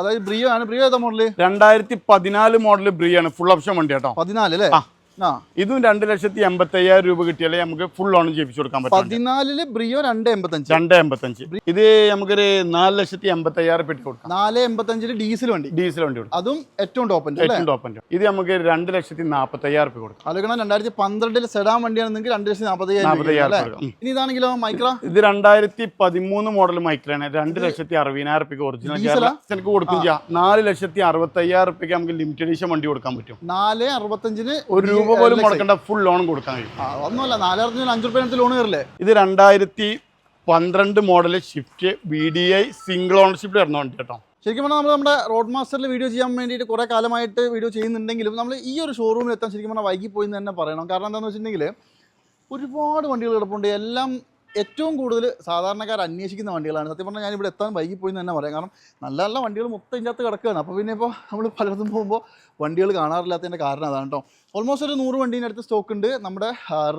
അതായത് ബ്രിയോ ആണ്. ബ്രിയോ ഏതാ മോഡൽ രണ്ടായിരത്തി പതിനാല് മോഡൽ ബ്രിയാണ് ഫുൾ ഓപ്ഷൻ വണ്ടി കേട്ടോ. പതിനാല് അല്ലേ? ഇതും രണ്ട് ലക്ഷത്തി എൺപത്തി അയ്യായിരം രൂപ കിട്ടിയാലേ നമുക്ക് ഫുൾ ഓൺ ചെയ്യിപ്പിച്ചു കൊടുക്കാൻ പറ്റും പതിനാലിൽ ബ്രിയോ രണ്ട് എൺപത്തഞ്ച് രണ്ട് എൺപത്തഞ്ച് ഇത് നമുക്കൊരു നാല് ലക്ഷത്തി എൺപത്തി അയ്യായിരം പെട്ടി കൊടുക്കാം. നാല് എൺപത്തഞ്ചിൽ ഡീസൽ വണ്ടി. ഡീസൽ വണ്ടി കൊടുക്കും. അതും ഏറ്റവും ടോപ്പ് ഏറ്റവും ടോപ്പ് ഇത് നമുക്ക് രണ്ട് ലക്ഷത്തി നാൽപ്പത്തി അയ്യായിരം രൂപ കൊടുക്കാം. ആലോചന രണ്ടായിരത്തി പന്ത്രണ്ടിൽ സെഡാൻ വണ്ടിയാണ് നിങ്ങൾക്ക് രണ്ട് ലക്ഷത്തി നാൽപ്പത്തി അയ്യായിരം. ഇനി ഇതാണെങ്കിലോ മൈക്ര ഇത് രണ്ടായിരത്തി പതിമൂന്ന് മോഡൽ മൈക്രയാണ് രണ്ട് ലക്ഷത്തി അറുപതിനായിരം രൂപ ഒറിജിനൽ? എനിക്ക് കൊടുക്കും ചെയ്യാം നാല് ലക്ഷത്തി അറുപത്തി അയ്യായിരം രൂപയ്ക്ക് നമുക്ക് ലിമിറ്റഡ് എഡിഷൻ വണ്ടി കൊടുക്കാൻ പറ്റും. നാല് അറുപത്തഞ്ചിന് ഒരു രൂപ പോലും മുടക്കേണ്ട ഫുൾ ലോൺ കൊടുക്കാൻ കഴിയും. ഒന്നുമല്ല നാല് അറുപത്തഞ്ചിന് അഞ്ചു റുപ്യ ലോൺ കയറില്ലേ? ഇത് രണ്ടായിരത്തി പന്ത്രണ്ട് model Swift B D I single ഓണർഷിപ്പിൽ വരുന്ന വണ്ടി കേട്ടോ. ശരിക്കും പറഞ്ഞാൽ നമ്മൾ നമ്മുടെ റോഡ് മാസ്റ്ററിൽ വീഡിയോ ചെയ്യാൻ വേണ്ടിയിട്ട് കുറേ കാലമായിട്ട് വീഡിയോ ചെയ്യുന്നുണ്ടെങ്കിലും നമ്മൾ ഈ ഒരു ഷോറൂമിൽ എത്താൻ ശരിക്കും പറഞ്ഞാൽ വൈകി പോയി എന്ന് തന്നെ പറയണം. കാരണം എന്താണെന്ന് വെച്ചിട്ടുണ്ടെങ്കിൽ ഒരുപാട് വണ്ടികൾ കിടപ്പുണ്ട്. എല്ലാം ഏറ്റവും കൂടുതൽ സാധാരണക്കാർ അന്വേഷിക്കുന്ന വണ്ടികളാണ്. സത്യം പറഞ്ഞാൽ ഞാനിവിടെ എത്താൻ വൈകി പോയി എന്ന് തന്നെ പറയാം. കാരണം നല്ല നല്ല വണ്ടികൾ മൊത്തം ഇതിനകത്ത് കിടക്കുകയാണ്. അപ്പോൾ പിന്നെ ഇപ്പോൾ നമ്മൾ പലയിടത്തും പോകുമ്പോൾ വണ്ടികൾ കാണാറില്ലാത്തതിന്റെ കാരണം അതാണ് കേട്ടോ. ഓൾമോസ്റ്റ് ഒരു നൂറ് വണ്ടീന്റെ അടുത്ത് സ്റ്റോക്ക് ഉണ്ട്. നമ്മുടെ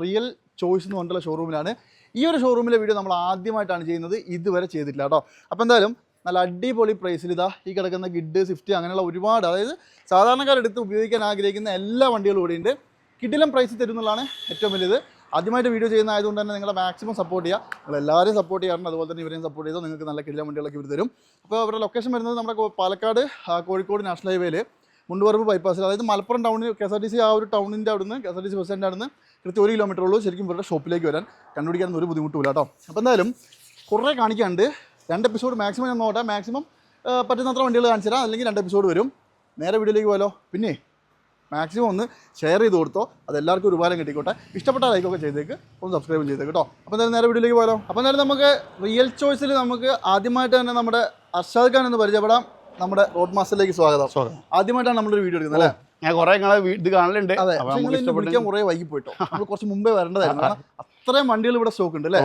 റിയൽ ചോയ്സ് എന്ന് പറഞ്ഞിട്ടുള്ള ഷോറൂമിലാണ് ഈ ഒരു ഷോറൂമിലെ വീഡിയോ നമ്മൾ ആദ്യമായിട്ടാണ് ചെയ്യുന്നത്. ഇതുവരെ ചെയ്തിട്ടില്ല കേട്ടോ. അപ്പോൾ എന്തായാലും നല്ല അടിപൊളി പ്രൈസിൽ ഇതാ ഈ കിടക്കുന്ന ഗിഡ് സ്വിഫ്റ്റ് അങ്ങനെയുള്ള ഒരുപാട് അതായത് സാധാരണക്കാരെടുത്ത് ഉപയോഗിക്കാൻ ആഗ്രഹിക്കുന്ന എല്ലാ വണ്ടികളും കൂടിയുണ്ട് കിഡിലും പ്രൈസ് തരുന്നുള്ളതാണ് ഏറ്റവും വലുത് ആദ്യമായിട്ട് വീഡിയോ ചെയ്യുന്ന ആയതുകൊണ്ട് തന്നെ നിങ്ങളെ മാക്സിമം സപ്പോർട്ട് ചെയ്യുക നിങ്ങൾ എല്ലാവരെയും സപ്പോർട്ട് ചെയ്യാറുണ്ട്. അതുപോലെ തന്നെ ഇവരെയും സപ്പോർട്ട് ചെയ്തോ നിങ്ങൾക്ക് നല്ല കിലോ വണ്ടികളൊക്കെ ഇവർ തരും. അപ്പോൾ അവരുടെ ലൊക്കേഷൻ വരുന്നത് നമ്മുടെ പാലക്കാട് കോഴിക്കോട് നാഷണൽ ഹൈവേയിൽ മുണ്ടുപറമ്പ് ബൈപ്പാസിൽ അതായത് മലപ്പുറം ടൗണിൽ K S R T C ആ ഒരു ടൗണിന്റെ അവിടുന്ന് K S R T C bus stand അവിടുന്ന് കൃത്യം ഒരു കിലോമീറ്റർ ഉള്ളൂ. ശരിക്കും ഇവരുടെ ഷോപ്പിലേക്ക് വരാൻ കണ്ടുപിടിക്കാൻ ഒരു ബുദ്ധിമുട്ടില്ല കേട്ടോ. അപ്പോൾ എന്തായാലും കുറേ കാണിക്കാണ്ട് രണ്ട് എപ്പിസോഡ് മാക്സിമം ഞാൻ നോട്ടെ മാക്സിമം പറ്റുന്നത്ര വണ്ടികൾ കാണിച്ചു തരാം അല്ലെങ്കിൽ രണ്ട് എപ്പിസോഡ് വരും. നേരെ വീഡിയോയിലേക്ക് പോയാലോ. പിന്നെ മാക്സിമം ഒന്ന് ഷെയർ ചെയ്ത് കൊടുത്തോ. അത് എല്ലാവർക്കും ഒരു ഉപകാരം കിട്ടിക്കോട്ടെ. ഇഷ്ടപ്പെട്ട ലൈക്കൊക്കെ ചെയ്തേക്ക്. ഒന്ന് സബ്സ്ക്രൈബ് ചെയ്തേക്ക് കേട്ടോ. അപ്പോൾ എന്തായാലും നേരെ വീഡിയോയിലേക്ക് പോയാലോ? അപ്പോൾ എന്തായാലും നമുക്ക് റിയൽ ചോയ്സിൽ നമുക്ക് ആദ്യമായിട്ട് തന്നെ നമ്മുടെ അർഷാദ് ഖാൻ എന്ന് പരിചയപ്പെടാം. നമ്മുടെ റോഡ് മാസ്റ്ററിലേക്ക് സ്വാഗതം. സ്വാഗതം. ആദ്യമായിട്ടാണ് നമ്മളൊരു വീഡിയോ എടുക്കുന്നത് അല്ലേ? ഞാൻ കുറെ നിങ്ങളെ ഇത് കാണലുണ്ട്. അതെ. വിളിക്കാൻ കുറെ വൈകി പോയിട്ടോ നമ്മൾ കുറച്ച് മുമ്പേ വരേണ്ടതായിരുന്നു. അത്രയും വണ്ടികൾ ഇവിടെ സ്റ്റോക്ക് ഉണ്ട് അല്ലേ?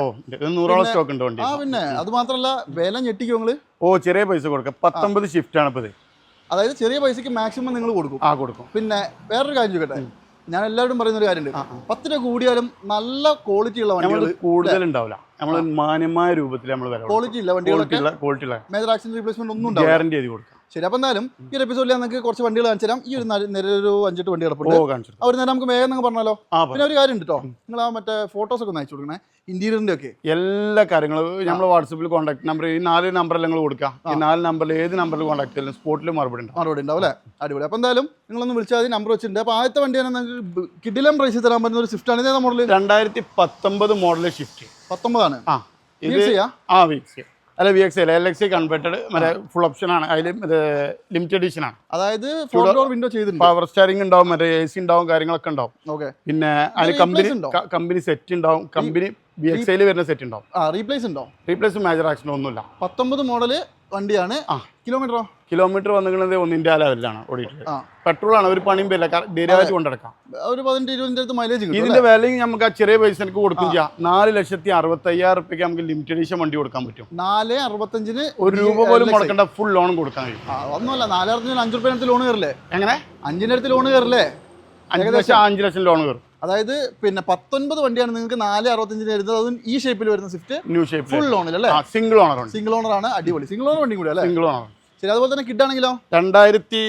നൂറോളം സ്റ്റോക്ക് ഉണ്ട് വണ്ടി. ആ പിന്നെ. അത് മാത്രമല്ല വില ഞെട്ടിക്കോ നിങ്ങൾ ഓ ചെറിയ പൈസ കൊടുക്കാം. പത്തൊമ്പത് ഷിഫ്റ്റ് ആണ് ഇപ്പൊ ഇത് അതായത് ചെറിയ പൈസക്ക് മാക്സിമം നിങ്ങൾ കൊടുക്കും. ആ കൊടുക്കും. പിന്നെ വേറൊരു കാര്യം ചോദിക്കട്ടെ? ഞാൻ എല്ലാവരും പറയുന്ന ഒരു കാര്യമുണ്ട്. പത്ത് രൂപ കൂടിയാലും നല്ല ക്വാളിറ്റി ഉള്ള വണ്ടികൾ കൂടുതൽ ഉണ്ടാവില്ല. നമ്മൾ മാന്യമായ രൂപത്തിൽ നമ്മൾ ക്വാളിറ്റി ഇല്ല വണ്ടികളൊക്കെ? ക്വാളിറ്റി ഇല്ല. ഉള്ള മേജർ ആക്സിഡന്റ് റീപ്ലേസ്മെന്റ് ഒന്നും ഗ്യാരണ്ടി ചെയ്ത് കൊടുക്കാം. ശരി അപ്പോൾ എന്തായാലും ഈ ഒരു എപ്പിസോഡിൽ നമുക്ക് കുറച്ച് വണ്ടികൾ കാണിച്ചു തരാം ഈ ഒരു നാല്- നിര ഒരു അഞ്ചെട്ട് വണ്ടി കിടപ്പുണ്ട്. കാണിച്ചു ആ നേരം നമുക്ക് വേഗം നിങ്ങൾ പറഞ്ഞാലോ? പിന്നെ ഒരു കാര്യം ഉണ്ട്? കേട്ടോ നിങ്ങൾ ആ മറ്റേ ഫോട്ടോസ് ഒക്കെ അയച്ചു കൊടുക്കണേ. ഇന്റീരിയറിന്റെ ഒക്കെ. എല്ലാ കാര്യങ്ങളും നമ്മൾ വാട്സപ്പിൽ കോൺടാക്ട് നമ്പർ ഈ നാല് നമ്പറിൽ നിങ്ങൾ കൊടുക്കാം. ഈ നാല് നമ്പറിൽ ഏത് നമ്പറിൽ കോൺടാക്ട് ചെയ്താലും സ്പോട്ടിൽ മറുപടി ഉണ്ടാവും. മറുപടി ഉണ്ടാവും അല്ലേ? അടിപൊളി. അപ്പോൾ എന്തായാലും നിങ്ങളൊന്ന് വിളിച്ചാൽ മതി നമ്പർ വെച്ചിട്ടുണ്ട്. അപ്പോൾ ആദ്യത്തെ വണ്ടിയാണ് നിങ്ങൾക്ക് കിഡിലം പ്രൈസ് തരാൻ പറ്റുന്ന ഒരു സ്വിഫ്റ്റ് ആണ്. ഇതേ മോഡൽ രണ്ടായിരത്തി പത്തൊമ്പത് മോഡൽ ഷിഫ്റ്റ് പത്തൊമ്പതാണ്. ആ. ഇത്? ആ വീക്സ് എക്സ് അല്ല V X L X converted മറ്റേ ഫുൾ ഓപ്ഷൻ ആണ്. അതിൽ ലിമിറ്റഡ് എഡിഷൻ ആണ്. അതായത് ഫോർ ഡോർ വിൻഡോ ചെയ്തിട്ടുണ്ട്. പവർ സ്റ്റാരിംഗ് ഉണ്ടാവും മറ്റേ എ സി ഉണ്ടാവും കാര്യങ്ങളൊക്കെ ഉണ്ടാവും. ഓക്കെ പിന്നെ അതിന് കമ്പനി കമ്പനി സെറ്റ് ഉണ്ടാവും. കമ്പനി ബി എക്സ് ഐയിൽ വരുന്ന സെറ്റ് ഉണ്ടാവും ആ റീപ്ലേസ് ഉണ്ടോ? റീപ്ലേസ് മേജർ ആക്സിഡന്റ് ഒന്നുമില്ല. പത്തൊമ്പത് മോഡൽ വണ്ടിയാണ്. ആ. കിലോമീറ്ററോ കിലോമീറ്റർ വന്നിരിക്കുന്നത് ഒന്നിന്റെ ആ ലെവലിലാണ് ഓടിയിട്ടുള്ളത്. പെട്രോൾ ആണ് ഒരു പണിയും പേരില്ല ധീരമായിട്ട് കൊണ്ടെടുക്കാം. ഒരു പതിനെട്ട് ഇരുപതിന്റെ അടുത്ത് മൈലേജ് ഇതിന്റെ വിലയും നമുക്ക് ആ ചെറിയ പൈസ എനിക്ക് കൊടുക്കും ചെയ്യാം. നാല് ലക്ഷത്തി അറുപത്തയ്യായിരം റുപ്യക്ക് നമുക്ക് ലിമിറ്റഡ് എഡിഷൻ വണ്ടി കൊടുക്കാൻ പറ്റും. നാല് അറുപത്തഞ്ചിന് ഒരു രൂപ പോലും മുടക്കേണ്ട ഫുൾ ലോൺ കൊടുക്കാൻ കഴിയും. ഒന്നുമല്ല നാലായിരത്തിന് അഞ്ച് റുപ്യ അടുത്ത് ലോൺ കയറില്ലേ എങ്ങനെ? അഞ്ചിന്റെ അടുത്ത് ലോൺ കയറില്ലേ അഞ്ച് ലക്ഷം അഞ്ച് ലക്ഷം ലോൺ കയറും അതായത് പിന്നെ പത്തൊൻപത് വണ്ടിയാണ് നിങ്ങൾക്ക് നാല് അറുപത്തഞ്ചിന് വരുന്നത്. അതും ഈ ഷേപ്പിൽ വരുന്ന സ്വിഫ്റ്റ് ന്യൂ ഷേപ്പ് ഫുൾ ലോണിൽ അല്ലേ? സിംഗിൾ ഓണർ സിംഗിൾ ഓണർ ആണ് അടിപൊളി. സിംഗിൾ ഓണർ വണ്ടി കൂടി അല്ലേ? സിംഗിൾ ഓണർ ശരി അതുപോലെ തന്നെ കിഡ് ആണെങ്കിലോ? രണ്ടായിരത്തി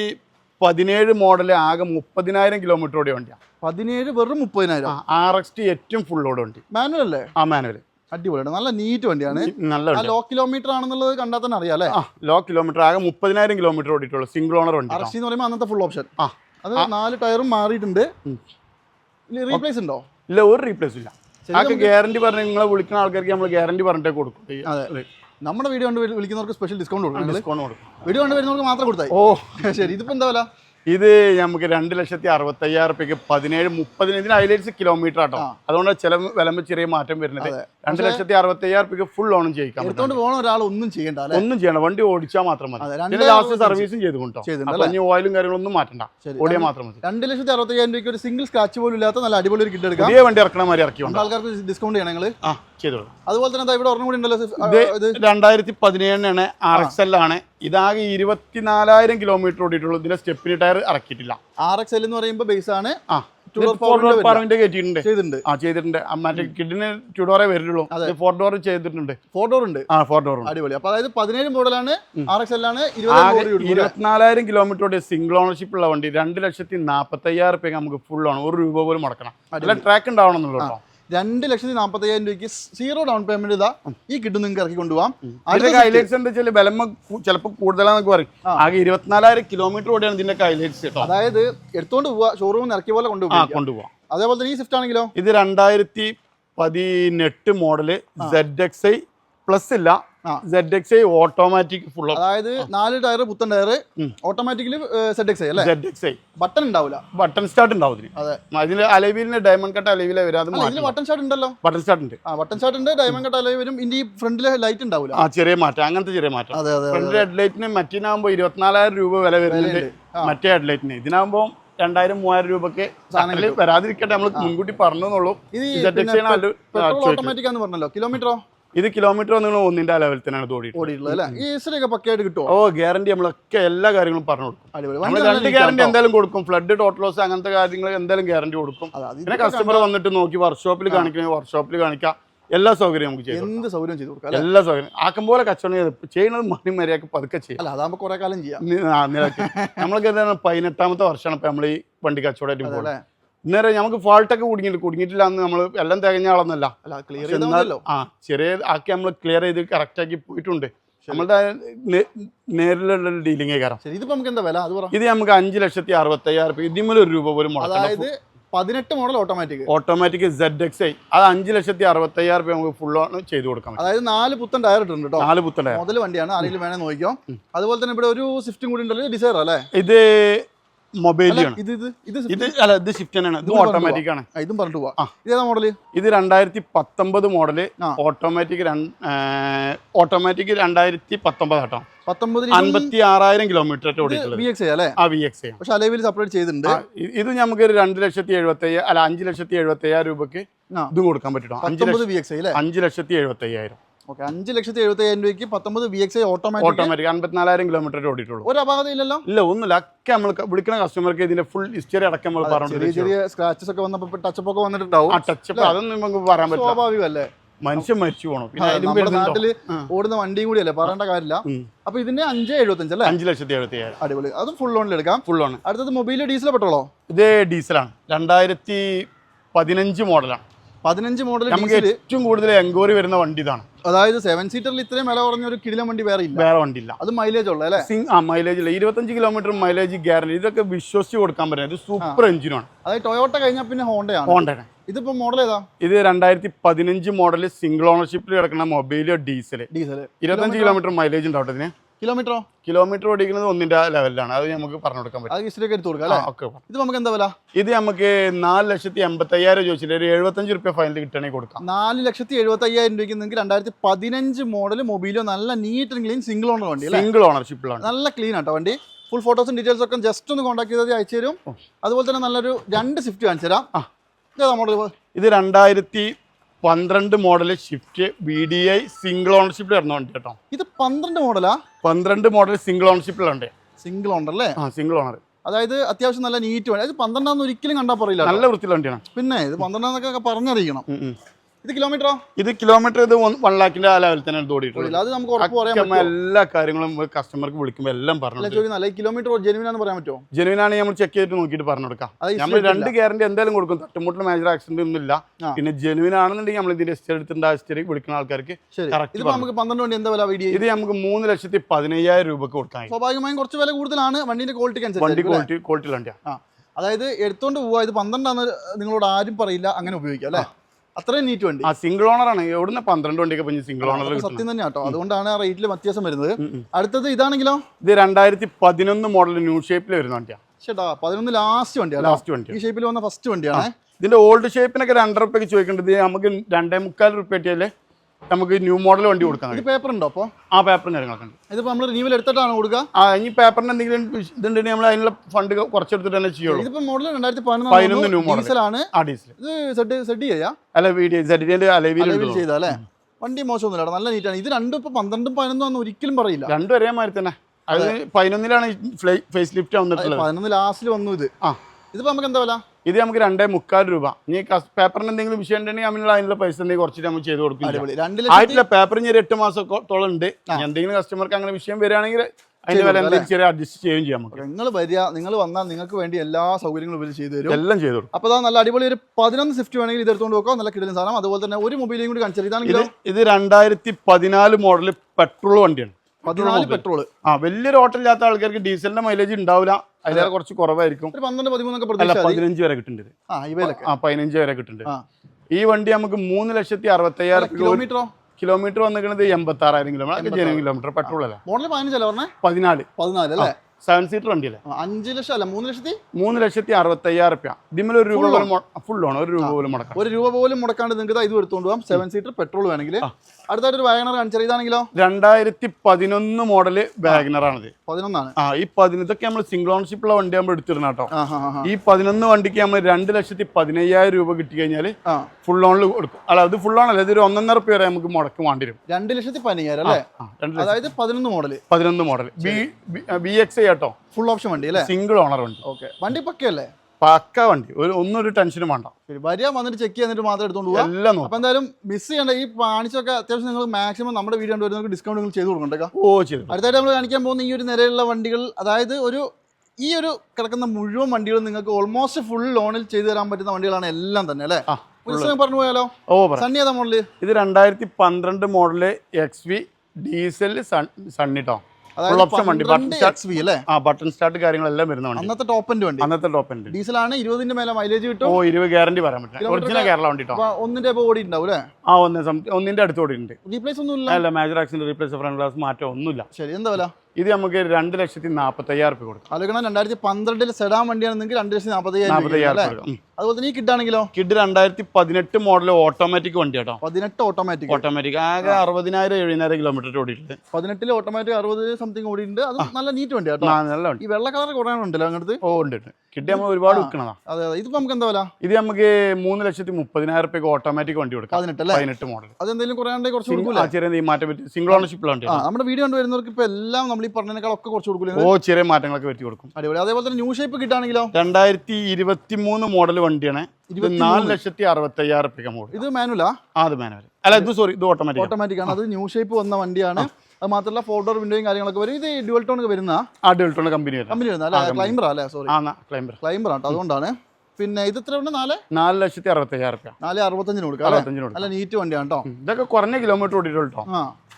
പതിനേഴ് മോഡൽ ആകെ മുപ്പതിനായിരം കിലോമീറ്റർ ഓടിയ വണ്ടിയാണ് പതിനേഴ് വെറും മുപ്പതിനായിരം. ആർ എക്സ് ടി ഏറ്റവും ഫുൾ ഓട് വണ്ടി. മാനുവൽ അല്ലേ? ആ മാനുവൽ അടിപൊളിയാണ് നല്ല നീറ്റ് വണ്ടിയാണ്. നല്ല ലോ കിലോമീറ്റർ ആണെന്നുള്ളത് കണ്ടാൽ തന്നെ അറിയാം അല്ലേ? ലോ കിലോമീറ്റർ ആകെ മുപ്പതിനായിരം കിലോമീറ്റർ ഓടിയിട്ടുള്ളൂ സിംഗിൾ ഓണർ വണ്ടി. അറക്സി എന്ന് പറയുമ്പോൾ അന്നത്തെ ഫുൾ ഓപ്ഷൻ ആ. അത് നാല് ടയറും മാറിയിട്ടുണ്ട്. റീപ്ലേസ് ഉണ്ടോ? ഇല്ല ഒരു റീപ്ലേസ് ഇല്ല. ആകെ ഗ്യാരണ്ടി പറഞ്ഞ നിങ്ങളെ വിളിക്കുന്ന ആൾക്കാർക്ക് നമ്മൾ ഗ്യാരണ്ടി പറഞ്ഞിട്ടേ കൊടുക്കും. അതെ. നമ്മുടെ വീഡിയോ കണ്ട് വിളിക്കുന്നവർക്ക് സ്പെഷ്യൽ ഡിസ്കൗണ്ട് കൊടുക്കും ഡിസ്കൗണ്ട് കൊടുക്കും. വീഡിയോ കണ്ട് വരുന്നവർക്ക് മാത്രം കൊടുത്തായി. ഓ. ശരി ഇതിപ്പോ എന്താ വില? ഇത് നമുക്ക് രണ്ട് ലക്ഷത്തി അറുപത്തയ്യായിരം റുപ്യക്ക് പതിനേഴ് മുപ്പതിന് ഇതിന് ഹൈലൈറ്റ്സ് കിലോമീറ്റർ ആട്ടോ. അതുകൊണ്ട് ചില വിലമ്പ് ചെറിയ മാറ്റം വരുന്നത്. രണ്ട് ലക്ഷത്തി അറുപത്തയ്യായിരം റുപ്യക്ക് ഫുൾ ഓണം ചെയ്യിക്കാം ഒരാൾ ഒന്നും ചെയ്യണ്ട ഒന്നും ചെയ്യണം വണ്ടി ഓടിച്ചാൽ മാത്രം മതി. ലാസ്റ്റ് സർവീസും ചെയ്ത് കൊണ്ടോ. ഇനി ഓയിലും കാര്യങ്ങളൊന്നും മാറ്റണ്ട. ഓടിയാൽ മാത്രം മതി. രണ്ട് ലക്ഷത്തി അറുപത്തയ്യായിരം രൂപയ്ക്ക് ഒരു സിംഗിൾ സ്ക്രാച്ച് പോലും ഇല്ലാത്ത നല്ല അടിപൊളി ഒരു കിറ്റ് എടുക്കാം. വണ്ടി ഇറക്കണ മാതിരി ഇറക്കി ആൾക്കാർക്ക് ഡിസ്കൗണ്ട് ചെയ്യണം നിങ്ങൾ ആ. ചെയ്തോളൂ അതുപോലെ തന്നെ ഇവിടെ ഒരെണ്ണം കൂടി ഉണ്ടല്ലോ രണ്ടായിരത്തി പതിനേഴിനാണ് ആർ എക്സ് എൽ ആണ്. ഇതാകെ ഇരുപത്തിനാലായിരം കിലോമീറ്റർ ഓടിയിട്ടുള്ളൂ. ഇതിലെ സ്റ്റെപ്പിന് ടയർ ഇറക്കിയിട്ടില്ല. ആർ എക്സ് എൽ എന്ന് പറയുമ്പോൾ ബേസ് ആണ്. ആ ടു ഫോർ ഡോർ പവറിന്റെ പവറിന്റെ ചെയ്തിട്ടുണ്ട്. ആ ചെയ്തിട്ടുണ്ട്. മറ്റേ കിഡിന് ടു ഡോറേ വരുള്ളൂ ഫോർ ഡോർ ചെയ്തിട്ടുണ്ട്. ഫോർ ഡോർ ഉണ്ട്. ആ ഫോർ ഡോർ അടിപൊളി. അപ്പൊ അതായത് പതിനേഴ് മോഡലാണ് ആർ എക്സ് എല്ലാണ് ആണ്. ആകെ കിലോമീറ്റർ കൊടുക്കും സിംഗിൾ ഓണർഷിപ്പ് ഉള്ള വണ്ടി രണ്ട് ലക്ഷത്തി നാപ്പത്തി അയ്യായിരം നമുക്ക് ഫുൾ ആണ് ഒരു രൂപ പോലും മുടക്കണം. അതിലെ ട്രാക്ക് ഉണ്ടാവണം എന്നുള്ളൂ രണ്ട് ലക്ഷത്തി നാൽപ്പത്തയ്യായിരം രൂപയ്ക്ക് സീറോ ഡൗൺ പേയ്മെന്റ് ഇതാ ഈ കിട്ടും നിങ്ങൾക്ക് ഇറക്കി കൊണ്ടുപോകാം അതിന്റെ ഹൈലൈറ്റ്സ് എന്താ വെച്ചാൽ വിലമ ചിലപ്പോൾ കൂടുതലാന്നൊക്കെ പറയും. ആകെ ഇരുപത്തിനാലായിരം കിലോമീറ്റർ ഓടിയാണ് ഇതിന്റെ ഹൈലൈറ്റ്സ് കേട്ടോ. അതായത് എടുത്തുകൊണ്ട് പോവാ ഷോറൂമിൽ നിന്ന് ഇറക്കിയ പോലെ കൊണ്ടുപോകാം കൊണ്ടുപോകാം അതേപോലെ തന്നെ ഈ സ്വിഫ്റ്റ് ആണെങ്കിലോ? ഇത് രണ്ടായിരത്തി പതിനെട്ട് model Z X I plus ഇല്ല. Z X I automatic full അതായത് നാല് ടയർ പുത്തൻ ടയർ ഓട്ടോമാറ്റിക്കലി സെഡ് എക്സ് അല്ലേ? സെഡ് എക്സ് ഐ ബട്ടൺ ഉണ്ടാവില്ല ബട്ടൺ സ്റ്റാർട്ട് ഉണ്ടാവും അതെ. അതിൽ അലവിലിന് ഡയമണ്ട് കട്ട് അലവിലെ വരും അത് ബട്ടൺ സ്റ്റാർട്ട് ഉണ്ടല്ലോ. ബട്ടൺ സ്റ്റാർട്ട് ഉണ്ട്. ആ ബട്ടൺ സ്റ്റാർട്ട് ഉണ്ട് ഡയമണ്ട് കട്ട് അല്ലെങ്കിൽ വരും ഇനി ഫ്രണ്ടിലെ ലൈറ്റ് ഉണ്ടാവില്ല ആ ചെറിയ മാറ്റം. അങ്ങനത്തെ ചെറിയ മാറ്റം. അതെ അതെ ഫ്രണ്ട് ഹെഡ്ലൈറ്റിന് മറ്റിനാകുമ്പോൾ ഇരുപത്തിനാലായിരം രൂപ വില വരുന്നുണ്ട്. മറ്റേ ഹെഡ്ലൈറ്റിന് ഇതിനാകുമ്പോൾ രണ്ടായിരം മൂവായിരം രൂപയ്ക്ക് സാധനങ്ങൾ വരാതിരിക്കട്ടെ നമ്മൾ മുൻകൂട്ടി പറഞ്ഞു എന്നുള്ളൂ. ഓട്ടോമാറ്റിക് ആണെന്ന് പറഞ്ഞല്ലോ. കിലോമീറ്ററോ ഇത് കിലോമീറ്റർ നിങ്ങൾ ഒന്നിന്റെ ആ ലെവലിൽ തന്നെയാണ് ഓടിയിട്ടുള്ളത്. പക്കയായിട്ട് കിട്ടുമോ ഓ ഗ്യാരണ്ടി നമ്മളൊക്കെ എല്ലാ കാര്യങ്ങളും പറഞ്ഞു കൊടുക്കും. നമ്മൾ രണ്ട് ഗ്യാരണ്ടി. എന്തായാലും കൊടുക്കും. ഫ്ലഡ് ടോട്ടൽ ലോസ് അങ്ങനത്തെ കാര്യങ്ങൾ എന്തായാലും ഗ്യാരണ്ടി കൊടുക്കും. പിന്നെ കസ്റ്റമർ വന്നിട്ട് നോക്കി വർക്ക്ഷോപ്പിൽ കാണിക്കണമെങ്കിൽ വർക്ക്ഷോപ്പിൽ കാണിക്കാം. എല്ലാ സൗകര്യം നമുക്ക് ചെയ്യാം എന്ത് സൗകര്യം ചെയ്തു കൊടുക്കാം എല്ലാ സൗകര്യം ആക്കും പോലെ കച്ചവടം ചെയ്ത് ചെയ്യുന്നത് മണി മര്യാദയ്ക്ക് പതുക്കെ ചെയ്യാം. അല്ല അതാകുമ്പോ കുറെ കാലം ചെയ്യാം. നമ്മൾക്ക് എന്താണ് പതിനെട്ടാമത്തെ വർഷമാണ് ഇപ്പൊ നമ്മൾ ഈ വണ്ടി കച്ചവടമായിട്ട് പോകുന്നത് ഇന്നേരം നമുക്ക് ഫാൾട്ടൊക്കെ കുടുങ്ങിയിട്ട് കുടുങ്ങിയിട്ടില്ല എന്ന് നമ്മൾ എല്ലാം തികഞ്ഞ ആളൊന്നല്ല. ക്ലിയർ ആ ചെറിയ ആക്കി നമ്മൾ ക്ലിയർ ചെയ്ത് കറക്റ്റ് ആക്കി പോയിട്ടുണ്ട്. നമ്മളുടെ നേരിലുള്ള ഡീലിംഗ് കാരണം ഇതിപ്പോ നമുക്ക് എന്താ വില? അത് പറ. ഇത് നമുക്ക് അഞ്ച് ലക്ഷത്തി അറുപത്തി അയ്യായിരം രൂപ ഇതിന്മേൽ ഒരു രൂപ പോലും അതായത് പതിനെട്ട് model automatic automatic Z X I അത് അഞ്ച് ലക്ഷത്തി അറുപത്തി അയ്യായിരം രൂപ നമുക്ക് ഫുൾ ആണ് ചെയ്ത് കൊടുക്കാം അതായത് നാല് പുത്തൻ ടയർ ഇട്ടുണ്ട് കേട്ടോ നാല് പുത്തൻ മുതൽ വണ്ടിയാണ്. ആരെങ്കിലും വേണേ നോക്കിയോ അതുപോലെ തന്നെ ഇവിടെ ഒരു സ്വിഫ്റ്റും കൂടി ഉണ്ടല്ലോ ഡിസൈർ അല്ലേ? ഇത് മൊബൈലിയാണ് ഇത് ഇത് ഇത് ഇത് അല്ല ഇത് ഷിഫ്റ്റ് തന്നെയാണ് ഇത് ഓട്ടോമാറ്റിക് ആണ്. ഇതും പറഞ്ഞിട്ട് പോവാ. ഇതേതാ മോഡൽ ഇത് രണ്ടായിരത്തി പത്തൊമ്പത് മോഡൽ ഓട്ടോമാറ്റിക് ഓട്ടോമാറ്റിക് രണ്ടായിരത്തി പത്തൊമ്പത് ആട്ടോ പത്തൊമ്പതിൽ അൻപത്തി ആറായിരം കിലോമീറ്റർ പക്ഷെ അലവിൽ സെപ്പറേറ്റ് ചെയ്തിട്ടുണ്ട്. ഇത് നമുക്ക് ഒരു രണ്ട് ലക്ഷത്തി എഴുപത്തി അല്ല അഞ്ച് ലക്ഷത്തി എഴുപത്തി അയ്യായിരം രൂപക്ക് ഇത് കൊടുക്കാൻ പറ്റും അഞ്ച് ലക്ഷത്തി എഴുപത്തി അയ്യായിരം ഓക്കെ അഞ്ച് ലക്ഷത്തി എഴുപത്തി അയ്യായിരം രൂപയ്ക്ക് പത്തൊമ്പത് വി എക്സ് ഓട്ടോമാറ്റിക് ഓട്ടോമാറ്റിക് അൻപത്തിനാലായിരം കിലോമീറ്റർ ഓടിയിട്ടുള്ളൂ. ഒരു അപാകത ഇല്ലല്ലോ? ഇല്ല ഒന്നുമില്ല. ഒക്കെ നമ്മൾ വിളിക്കുന്ന കസ്റ്റമർക്ക് ഇതിന്റെ ഫുൾ ഹിസ്റ്ററി അടക്കം നമ്മൾ പറഞ്ഞു ചെറിയ സ്ക്രാച്ചസ് ഒക്കെ വന്നപ്പോ ടച്ചപ്പ് ഒക്കെ വന്നിട്ടുണ്ടാവും. ആ ടച്ചപ്പ് അതൊന്നും നമുക്ക് പറയാൻ പറ്റില്ല. സ്വാഭാവികമല്ലേ? മനുഷ്യൻ മരിച്ചു പോകണം നമ്മുടെ? നാട്ടിൽ ഓടുന്ന വണ്ടി കൂടിയല്ലേ? പറയേണ്ട കാര്യമില്ല. അപ്പൊ ഇതിന്റെ അഞ്ച് എഴുപത്തഞ്ച് അല്ലേ? അഞ്ച് ലക്ഷത്തി എഴുപത്തി ഏഴ് അടിപൊളി. അത് ഫുൾ ഓണിൽ എടുക്കാം. ഫുൾ ഓൺ അടുത്തത് മൊബൈൽ ഡീസൽ പെട്രോളോ? ഇത് ഡീസലാണ്. രണ്ടായിരത്തി പതിനഞ്ച് മോഡലാണ്. പതിനഞ്ച് മോഡൽ നമുക്ക് ഏറ്റവും കൂടുതൽ എൻക്വയറി വരുന്ന വണ്ടി ഇതാണ്. അതായത് സെവൻ സീറ്ററിൽ ഇത്രയും വില കുറഞ്ഞ ഒരു കിടിലം വണ്ടി വേറെ ഇല്ല. വേറെ വണ്ടി ഇല്ല അത് മൈലേജ് ഉള്ള അല്ലേ? ആ മൈലേജ് ഇല്ല. ഇരുപത്തഞ്ച് കിലോമീറ്റർ മൈലേജ് ഗ്യാരണ്ടി ഇതൊക്കെ വിശ്വസിച്ച് കൊടുക്കാൻ പറ്റും ഇത് സൂപ്പർ എഞ്ചിനാണ് അതായത് ടൊയോട്ട കഴിഞ്ഞാൽ പിന്നെ ഹോണ്ടയാണ് ഹോണ്ടയാണ് ഇതിപ്പോ മോഡൽ ഏതാ? ഇത് രണ്ടായിരത്തി പതിനഞ്ച് മോഡൽ സിംഗിൾ ഓണർഷിപ്പിൽ കിടക്കുന്ന മൊബൈലോ ഡീസൽ ഡീസൽ ഇരുപത്തഞ്ച് കിലോമീറ്റർ മൈലേജ് ഉണ്ടാവും ഇതിന്? കിലോമീറ്ററോ? കിലോമീറ്റർ ഓടിക്കുന്നത് ഒന്നിന്റെ ലെവലിലാണ്. അത് നമുക്ക് പറഞ്ഞു കൊടുക്കാൻ പറ്റും. അത് ഹിസ്റ്ററി എടുത്ത് കൊടുക്കാം അല്ലേ? ഒക്കെ ഇത് നമുക്ക് എന്താ വില? ഇത് നമുക്ക് നാല് ലക്ഷത്തി എൺപത്തി അയ്യായിരം ചോദിച്ചിട്ട് ഒരു എഴുപത്തഞ്ച് റുപ്യ ഫൈനൽ കിട്ടണമെങ്കിൽ കൊടുക്കാം. നാല് ലക്ഷത്തി എഴുപത്തി അയ്യായിരം രൂപയ്ക്ക് നിങ്ങൾക്ക് രണ്ടായിരത്തി പതിനഞ്ച് മോഡൽ മൊബൈലോ നല്ല neat and clean single owner വണ്ടി സിംഗിൾ ഓണർഷിപ്പിലാണ് നല്ല ക്ലീൻ ആട്ടോ വണ്ടി. ഫുൾ ഫോട്ടോസും ഡീറ്റെയിൽസ് ഒക്കെ ജസ്റ്റ് ഒന്ന് കോൺടാക്ട് ചെയ്താൽ അയച്ചു തരും. അതുപോലെ തന്നെ നല്ലൊരു രണ്ട് സ്വിഫ്റ്റ് കാണിച്ചു തരാം. ആ. ഇതേതാ മോഡൽ ഇത് രണ്ടായിരത്തി പന്ത്രണ്ട് model Swift B D I single ഓണർഷിപ്പിൽ വരുന്ന വണ്ടി കേട്ടോ. ഇത് പന്ത്രണ്ട് മോഡലാ? പന്ത്രണ്ട് മോഡൽ സിംഗിൾ ഓണർഷിപ്പിലുണ്ട് സിംഗിൾ ഓണർ അല്ലേ? ആ സിംഗിൾ ഓണർ അതായത് അത്യാവശ്യം നല്ല നീറ്റ് വേണം അത് പന്ത്രണ്ടാന്ന് ഒരിക്കലും കണ്ടാൽ പറയില്ല നല്ല വൃത്തിയുള്ള വണ്ടിയാണ്. പിന്നെ ഇത് പന്ത്രണ്ടാന്നൊക്കെ പറഞ്ഞറിയിക്കണം. ഇത് കിലോമീറ്ററോ ഇത് കിലോമീറ്റർ ഇത് വൺ ലാഖിന്റെ ആ ലെവലിൽ തന്നെ ഓടിയിട്ടുള്ളത് അത് നമുക്ക് ഉറപ്പ് അക്കം എല്ലാ കാര്യങ്ങളും കസ്റ്റമർക്ക് വിളിക്കുമ്പോൾ എല്ലാം പറഞ്ഞു കിലോമീറ്റർ ജെനുവിൻ ആണെന്ന് പറയാൻ പറ്റുമോ? ജെനുവിനാണ് നമ്മൾ ചെക്ക് ചെയ്തിട്ട് നോക്കിയിട്ട് പറഞ്ഞു കൊടുക്കാം. നമ്മൾ രണ്ട് ഗ്യാരണ്ടി എന്തായാലും കൊടുക്കും. തട്ടുമുട്ടിൽ മേജർ ആക്സിഡന്റ് ഒന്നും ഇല്ല പിന്നെ ജെനുവിനാണെന്നുണ്ടെങ്കിൽ നമ്മൾ ഇതിന്റെ എസ്റ്റേ എടുത്തിട്ടുണ്ട് ആ വിളിക്കുന്ന ആൾക്കാർക്ക് Correct നമുക്ക് പന്ത്രണ്ട് വണ്ടി എന്താ വില വീഡിയോ ഇത് നമുക്ക് മൂന്ന് ലക്ഷത്തി പതിനയ്യായിരം രൂപക്ക് കൊടുക്കാൻ. സ്വാഭാവികമായും കുറച്ച് വില കൂടുതലാണ്. വണ്ടിന്റെ ക്വാളിറ്റിക്ക് വണ്ടി അനുസരിച്ച് ക്വാളിറ്റി ക്വാളിറ്റി ആ. അതായത് എടുത്തോണ്ട് പോവാ. ഇത് പന്ത്രണ്ടാന്ന് നിങ്ങളോട് ആരും പറയില്ല. അങ്ങനെ ഉപയോഗിക്കാം അല്ലേ? അത്രയും നീറ്റ് വണ്ടി. ആ സിംഗിൾ ഓണർ ആണ്. എവിടുന്ന് പന്ത്രണ്ട് വണ്ടിയൊക്കെ പിന്നെ സിംഗിൾ ഓണർ സത്യം തന്നെ കേട്ടോ അതുകൊണ്ടാണ് ആ റേറ്റിൽ വ്യത്യാസം വരുന്നത്. അടുത്തത് ഇതാണെങ്കിലോ? ഇത് രണ്ടായിരത്തി പതിനൊന്ന് മോഡൽ ന്യൂ ഷേപ്പിൽ വരുന്ന വണ്ടിയാണ് ചേട്ടാ പതിനൊന്ന് ലാസ്റ്റ് വണ്ടിയാണ് ലാസ്റ്റ് വണ്ടി ഈ ഷേപ്പിൽ വന്ന ഫസ്റ്റ് വണ്ടിയാണ്. ഇതിന്റെ ഓൾഡ് ഷേപ്പിനൊക്കെ രണ്ടര റുപ്യക്ക് ചോദിക്കേണ്ടത് നമുക്ക് രണ്ടേ മുക്കാൽ റുപ്യറ്റല്ലേ നമുക്ക് ന്യൂ മോഡൽ വണ്ടി കൊടുക്കാൻ കഴിയും. പേപ്പർ ഉണ്ടോ അപ്പോൾ ആ പേപ്പറും കാര്യങ്ങളൊക്കെ ഉണ്ട്. ഇതിപ്പോ നമ്മൾ റിന്യൂവൽ എടുത്തിട്ടാണ് കൊടുക്കുക ആ ഇനി പേപ്പറിന് എന്തെങ്കിലും ഇതുണ്ടെങ്കിൽ നമ്മൾ അതിനുള്ള ഫണ്ട് കുറച്ചെടുത്തിട്ട് തന്നെ ചെയ്യുള്ളൂ. ഇതിപ്പോ മോഡൽ രണ്ടായിരത്തി പതിനൊന്ന് ന്യൂ മോഡൽ ഡീസലാണ് ആ ഡീസൽ ഇത് സെഡ് സെഡ് ചെയ്യാ അല്ല വീഡിയോ സെഡിന്റെ അലവിൽ ചെയ്താ അല്ലേ? വണ്ടി മോശമൊന്നുമില്ല നല്ല നീറ്റാണ് ഇത് രണ്ടും ഇപ്പൊ പന്ത്രണ്ടും പതിനൊന്നും ഒരിക്കലും പറയില്ല. രണ്ടും ഒരേ മാതിരി തന്നെ. അത് പതിനൊന്നിലാണ് ഫേസ് ലിഫ്റ്റ് വന്നിട്ടുള്ളത്. പതിനൊന്ന് ലാസ്റ്റിൽ വന്നു ഇത്. ആ. ഇതിപ്പോ നമുക്ക് എന്താ വില? ഇത് നമുക്ക് രണ്ടേ മുക്കാൽ രൂപ. ഇനി പേപ്പറിന് എന്തെങ്കിലും വിഷയം ഉണ്ടെങ്കിൽ നമ്മൾ അതിനുള്ള പൈസ എന്തെങ്കിലും കുറച്ചിട്ട് നമ്മൾ ചെയ്ത് കൊടുക്കും ആയിട്ടില്ല പേപ്പർ ഇനി ഒരു എട്ട് മാസത്തോളം ഉണ്ട്. എന്തെങ്കിലും കസ്റ്റമർക്ക് അങ്ങനെ വിഷയം വരികയാണെങ്കിൽ അതിന്റെ വില എന്തെങ്കിലും ചെറിയ അഡ്ജസ്റ്റ് ചെയ്യുകയും ചെയ്യാം നമുക്ക്. നിങ്ങൾ വരിക നിങ്ങൾ വന്നാൽ നിങ്ങൾക്ക് വേണ്ടി എല്ലാ സൗകര്യങ്ങളും ഇവർ ചെയ്തു തരും. എല്ലാം ചെയ്തു തരും അപ്പോൾ നല്ല അടിപൊളി ഒരു പതിനൊന്ന് സ്വിഫ്റ്റ് വേണമെങ്കിൽ ഇത് എടുത്തുകൊണ്ട് നോക്കാം നല്ല കിടലും സാധനം. അതുപോലെ തന്നെ ഒരു മൊബൈലും കൂടി കാണിച്ചു ഇത് ഇത് രണ്ടായിരത്തി പതിനാല് മോഡൽ പെട്രോൾ വണ്ടിയാണ്. പതിനാല് പെട്രോൾ ആ വലിയൊരു ഓട്ടം ഇല്ലാത്ത ആൾക്കാർക്ക് ഡീസലിന്റെ മൈലേജ് ഉണ്ടാവില്ല. അതിലേറെ കുറച്ച് കുറവായിരിക്കും. ഒരു പന്ത്രണ്ട് പതിമൂന്നൊക്കെ അല്ല പ്രതീക്ഷ പതിനഞ്ച് വരെ കിട്ടുന്നുണ്ട് ആ പതിനഞ്ച് വരെ കിട്ടുന്നുണ്ട് ഈ വണ്ടി നമുക്ക് മൂന്ന് ലക്ഷത്തി അറുപത്തി അയ്യായിരം കിലോമീറ്ററോ കിലോമീറ്റർ വന്നിരിക്കുന്നത് എൺപത്തി ആറായിരം കിലോമീറ്റർ ജനുവൻ കിലോമീറ്റർ പെട്രോൾ അല്ല? മോഡൽ പതിനഞ്ചല്ലേ പറഞ്ഞേ? പതിനാല്. പതിനാല് അല്ലേ? സെവൻ സീറ്റർ വണ്ടിയല്ലേ? അല്ലേ അഞ്ച് ലക്ഷം അല്ല മൂന്ന് ലക്ഷത്തി? മൂന്ന് ലക്ഷത്തി അറുപത്തി അയ്യായിരം റുപ്യ ഒരു രൂപ പോലും ഫുൾ ആണ്. ഒരു രൂപ പോലും മുടക്കാം ഒരു രൂപ പോലും മുടക്കാണ്ട് നിങ്ങൾക്ക് ഇത് എടുത്തുകൊണ്ട് പോകാം സെവൻ സീറ്റർ പെട്രോൾ വേണമെങ്കിൽ. അടുത്തായിട്ട് ഒരു വാഗണർ കാണിച്ചാൽ ഇതാണെങ്കിലോ? രണ്ടായിരത്തി പതിനൊന്ന് മോഡൽ ആണ് പതിനൊന്നാണ്. ആ ഈ പതിന ഇതൊക്കെ നമ്മൾ സിംഗിൾ ഓണർഷിപ്പ് ഉള്ള വണ്ടി നമ്മൾ എടുത്തിരുന്ന കേട്ടോ ഈ പതിനൊന്ന് വണ്ടിക്ക് നമ്മൾ രണ്ട് ലക്ഷത്തി പതിനയ്യായിരം രൂപ കിട്ടി കഴിഞ്ഞാൽ ഫുൾ ഓണിൽ കൊടുക്കും അല്ല അത് ഫുൾ ഓണല്ല ഇതൊരു ഒന്നൊന്നര റുപ്യ വരെ നമുക്ക് മുടക്ക് വേണ്ടി വരും രണ്ട് ലക്ഷത്തി പതിനയ്യായിരം അല്ലേ? അതായത് പതിനൊന്ന് മോഡൽ പതിനൊന്ന് മോഡൽ ബി ബി എക്സ് കേട്ടോ ഫുൾ ഓപ്ഷൻ വണ്ടി അല്ലേ? സിംഗിൾ ഓണർ വണ്ടി. ഓക്കെ വണ്ടി പക്കയല്ലേ? പക്ക വണ്ടി. ഒരു ഒന്നും ഒരു ടെൻഷനും വേണ്ട. വരിക വന്നിട്ട് ചെക്ക് ചെയ്തിട്ട് മാത്രം എടുത്തോണ്ട് പോകാം എല്ലാം നോക്കാം. അപ്പൊ എന്തായാലും മിസ് ചെയ്യേണ്ട ഈ കാണിച്ചൊക്കെ അത്യാവശ്യം നിങ്ങൾ മാക്സിമം നമ്മുടെ വീഡിയോ കണ്ടുവരുന്നവർക്ക് ഡിസ്കൗണ്ട് നിങ്ങൾ ചെയ്ത് കൊടുക്കണ്ടേ ഓ ചെയ്തു അടുത്തായിട്ട് നമ്മൾ കാണിക്കാൻ പോകുന്ന ഈ ഒരു നിലയിലുള്ള വണ്ടികൾ അതായത് ഒരു ഈ ഒരു കിടക്കുന്ന മുഴുവൻ വണ്ടികളും നിങ്ങൾക്ക് ഓൾമോസ്റ്റ് ഫുൾ ലോണിൽ ചെയ്തു തരാൻ പറ്റുന്ന വണ്ടികളാണ് എല്ലാം തന്നെ അല്ലേ? പറഞ്ഞു പോയാലോ? ഓ സണ്ണി ഏതാ മോഡൽ ഇത് രണ്ടായിരത്തി പന്ത്രണ്ട് മോഡൽ എക്സ് വി ഡീസൽ സണ്ണിട്ടോ ഫുൾ ഓപ്ഷൻ വണ്ടി ബട്ടൺ സ്റ്റാർട്ട് അല്ലേ? ആ ബട്ടൺ സ്റ്റാർട്ട് കാര്യങ്ങളെല്ലാം വരുന്ന വണ്ടി. അന്നത്തെ ടോപ്പ് എൻഡ് വണ്ടി. അന്നത്തെ ടോപ്പ് ഡീസലാണ് ഇരുപതിന്റെ മേലെ മൈലേജ് ഓ കിട്ടും ഇരുപത് ഗ്യാരണ്ടി പറയാൻ പറ്റില്ല. ഒറിജിനൽ കേരള വണ്ടി ഒന്നിന്റെ ഓടി ഉണ്ടാവും അല്ലേ? ആ ഒന്ന് ഒന്നിന്റെ അടുത്ത് ഉണ്ട് റീപ്ലേസ് ഒന്നും ഇല്ല അല്ല major accident replace front glass മാറ്റം ഒന്നുമില്ല. ശരി എന്താ വില? ഇത് നമുക്ക് രണ്ട് ലക്ഷത്തി നാൽപ്പത്തി അയ്യായിരം റുപ്യ കൊടുക്കും. അതുകൊണ്ട് രണ്ടായിരത്തി പന്ത്രണ്ടിൽ സെഡാൻ വണ്ടിയാണെങ്കിൽ രണ്ട് ലക്ഷത്തി നാൽപ്പത്തി നാൽപ്പത്തി അയ്യായിരം അയ്യായിരം അല്ലേ? അതുപോലെ തന്നെ ഈ കിഡാണെങ്കിലോ കിഡ് രണ്ടായിരത്തി പതിനെട്ട് മോഡൽ ഓട്ടോമാറ്റിക് വണ്ടി കേട്ടോ. പതിനെട്ട് ഓട്ടോമാറ്റിക് ഓട്ടോമാറ്റിക് ആകെ അറുപതിനായിരം എഴുപതിനായിരം കിലോമീറ്റർ ഓടിയിട്ടുണ്ട് പതിനെട്ടിൽ ഓട്ടോമാറ്റിക് അറുപത് സംതിങ് ഓടിയിട്ടുണ്ട്. അത് നല്ല നീറ്റ് വണ്ടി കേട്ടോ. ആ, നല്ല വണ്ടി. ഈ വെള്ള കളർ കുറയാനുണ്ടല്ലോ അങ്ങനത്തെ? ഓ ഉണ്ട് കിഡ് നമ്മൾ ഒരുപാട് വിൽക്കണതാ. അതെ അതെ. ഇതിപ്പോ നമുക്ക് എന്താ വില? ഇത് നമുക്ക് മൂന്ന് ലക്ഷത്തി മുപ്പതിനായിരം റുപ്യക്ക് ഓട്ടോമാറ്റിക് വണ്ടി കൊടുക്കാം. പതിനെട്ട് അല്ലേ? പതിനെട്ട് മോഡൽ അതെന്തെങ്കിലും കുറയാണ്ട് കുറച്ച് ചെറിയ മാറ്റം പറ്റി സിംഗിൾ ഓണർഷിപ്പിലാണ് നമ്മുടെ വീഡിയോ കണ്ടുവരുന്നവർക്ക് ഇപ്പൊ എല്ലാം നമ്മൾ ഈ പറഞ്ഞതിനേക്കാളൊക്കെ കുറച്ച് കൊടുക്കില്ല ഓ ചെറിയ മാറ്റങ്ങളൊക്കെ വരുത്തി കൊടുക്കും. അടിപൊളി. അതേപോലെ തന്നെ ന്യൂ ഷേപ്പ് കിട്ടാണെങ്കിലോ? രണ്ടായിരത്തി ഇരുപത്തി മൂന്ന് മോഡൽ വണ്ടിയാണ്. ഇത് നാല് ലക്ഷത്തി അറുപത്തി അയ്യായിരം റുപ്യ മോഡൽ ഇത് മാനുവലാ? ആ അത് മാനുവൽ അല്ല ഇത് സോറി ഇത് ഓട്ടോമാറ്റിക് ഓട്ടോമാറ്റിക് ആണ്. അത് ന്യൂ ഷേപ്പ് വന്ന വണ്ടിയാണ്. അത് മാത്രമല്ല ഫോർ ഡോർ വിൻഡോയും കാര്യങ്ങളൊക്കെ വരും. ഇത് ഡ്യുവൽ ടോൺ വരുന്ന? ആ ഡെൽട്ടോണ് കമ്പനി വരാം കമ്പനി വരുന്ന അല്ലേ? ക്ലൈംബർ അല്ലേ? സോറി ആ ക്ലൈംബർ ക്ലൈംബർ ആട്ടോ അതുകൊണ്ടാണ്. പിന്നെ ഇത് എത്ര ഉണ്ട്? നാല്? നാല് ലക്ഷത്തി അറുപത്തി അയ്യായിരം റുപ്യ. നാല് അറുപത്തഞ്ചിന് കൊടുക്കാം അല്ലേ? അറുപത്തഞ്ചിന് കൊടുക്കും. നല്ല നീറ്റ് വണ്ടിയാണ് കേട്ടോ ഇതൊക്കെ കുറഞ്ഞ കിലോമീറ്റർ ഓടിയിട്ടുള്ളൂ കേട്ടോ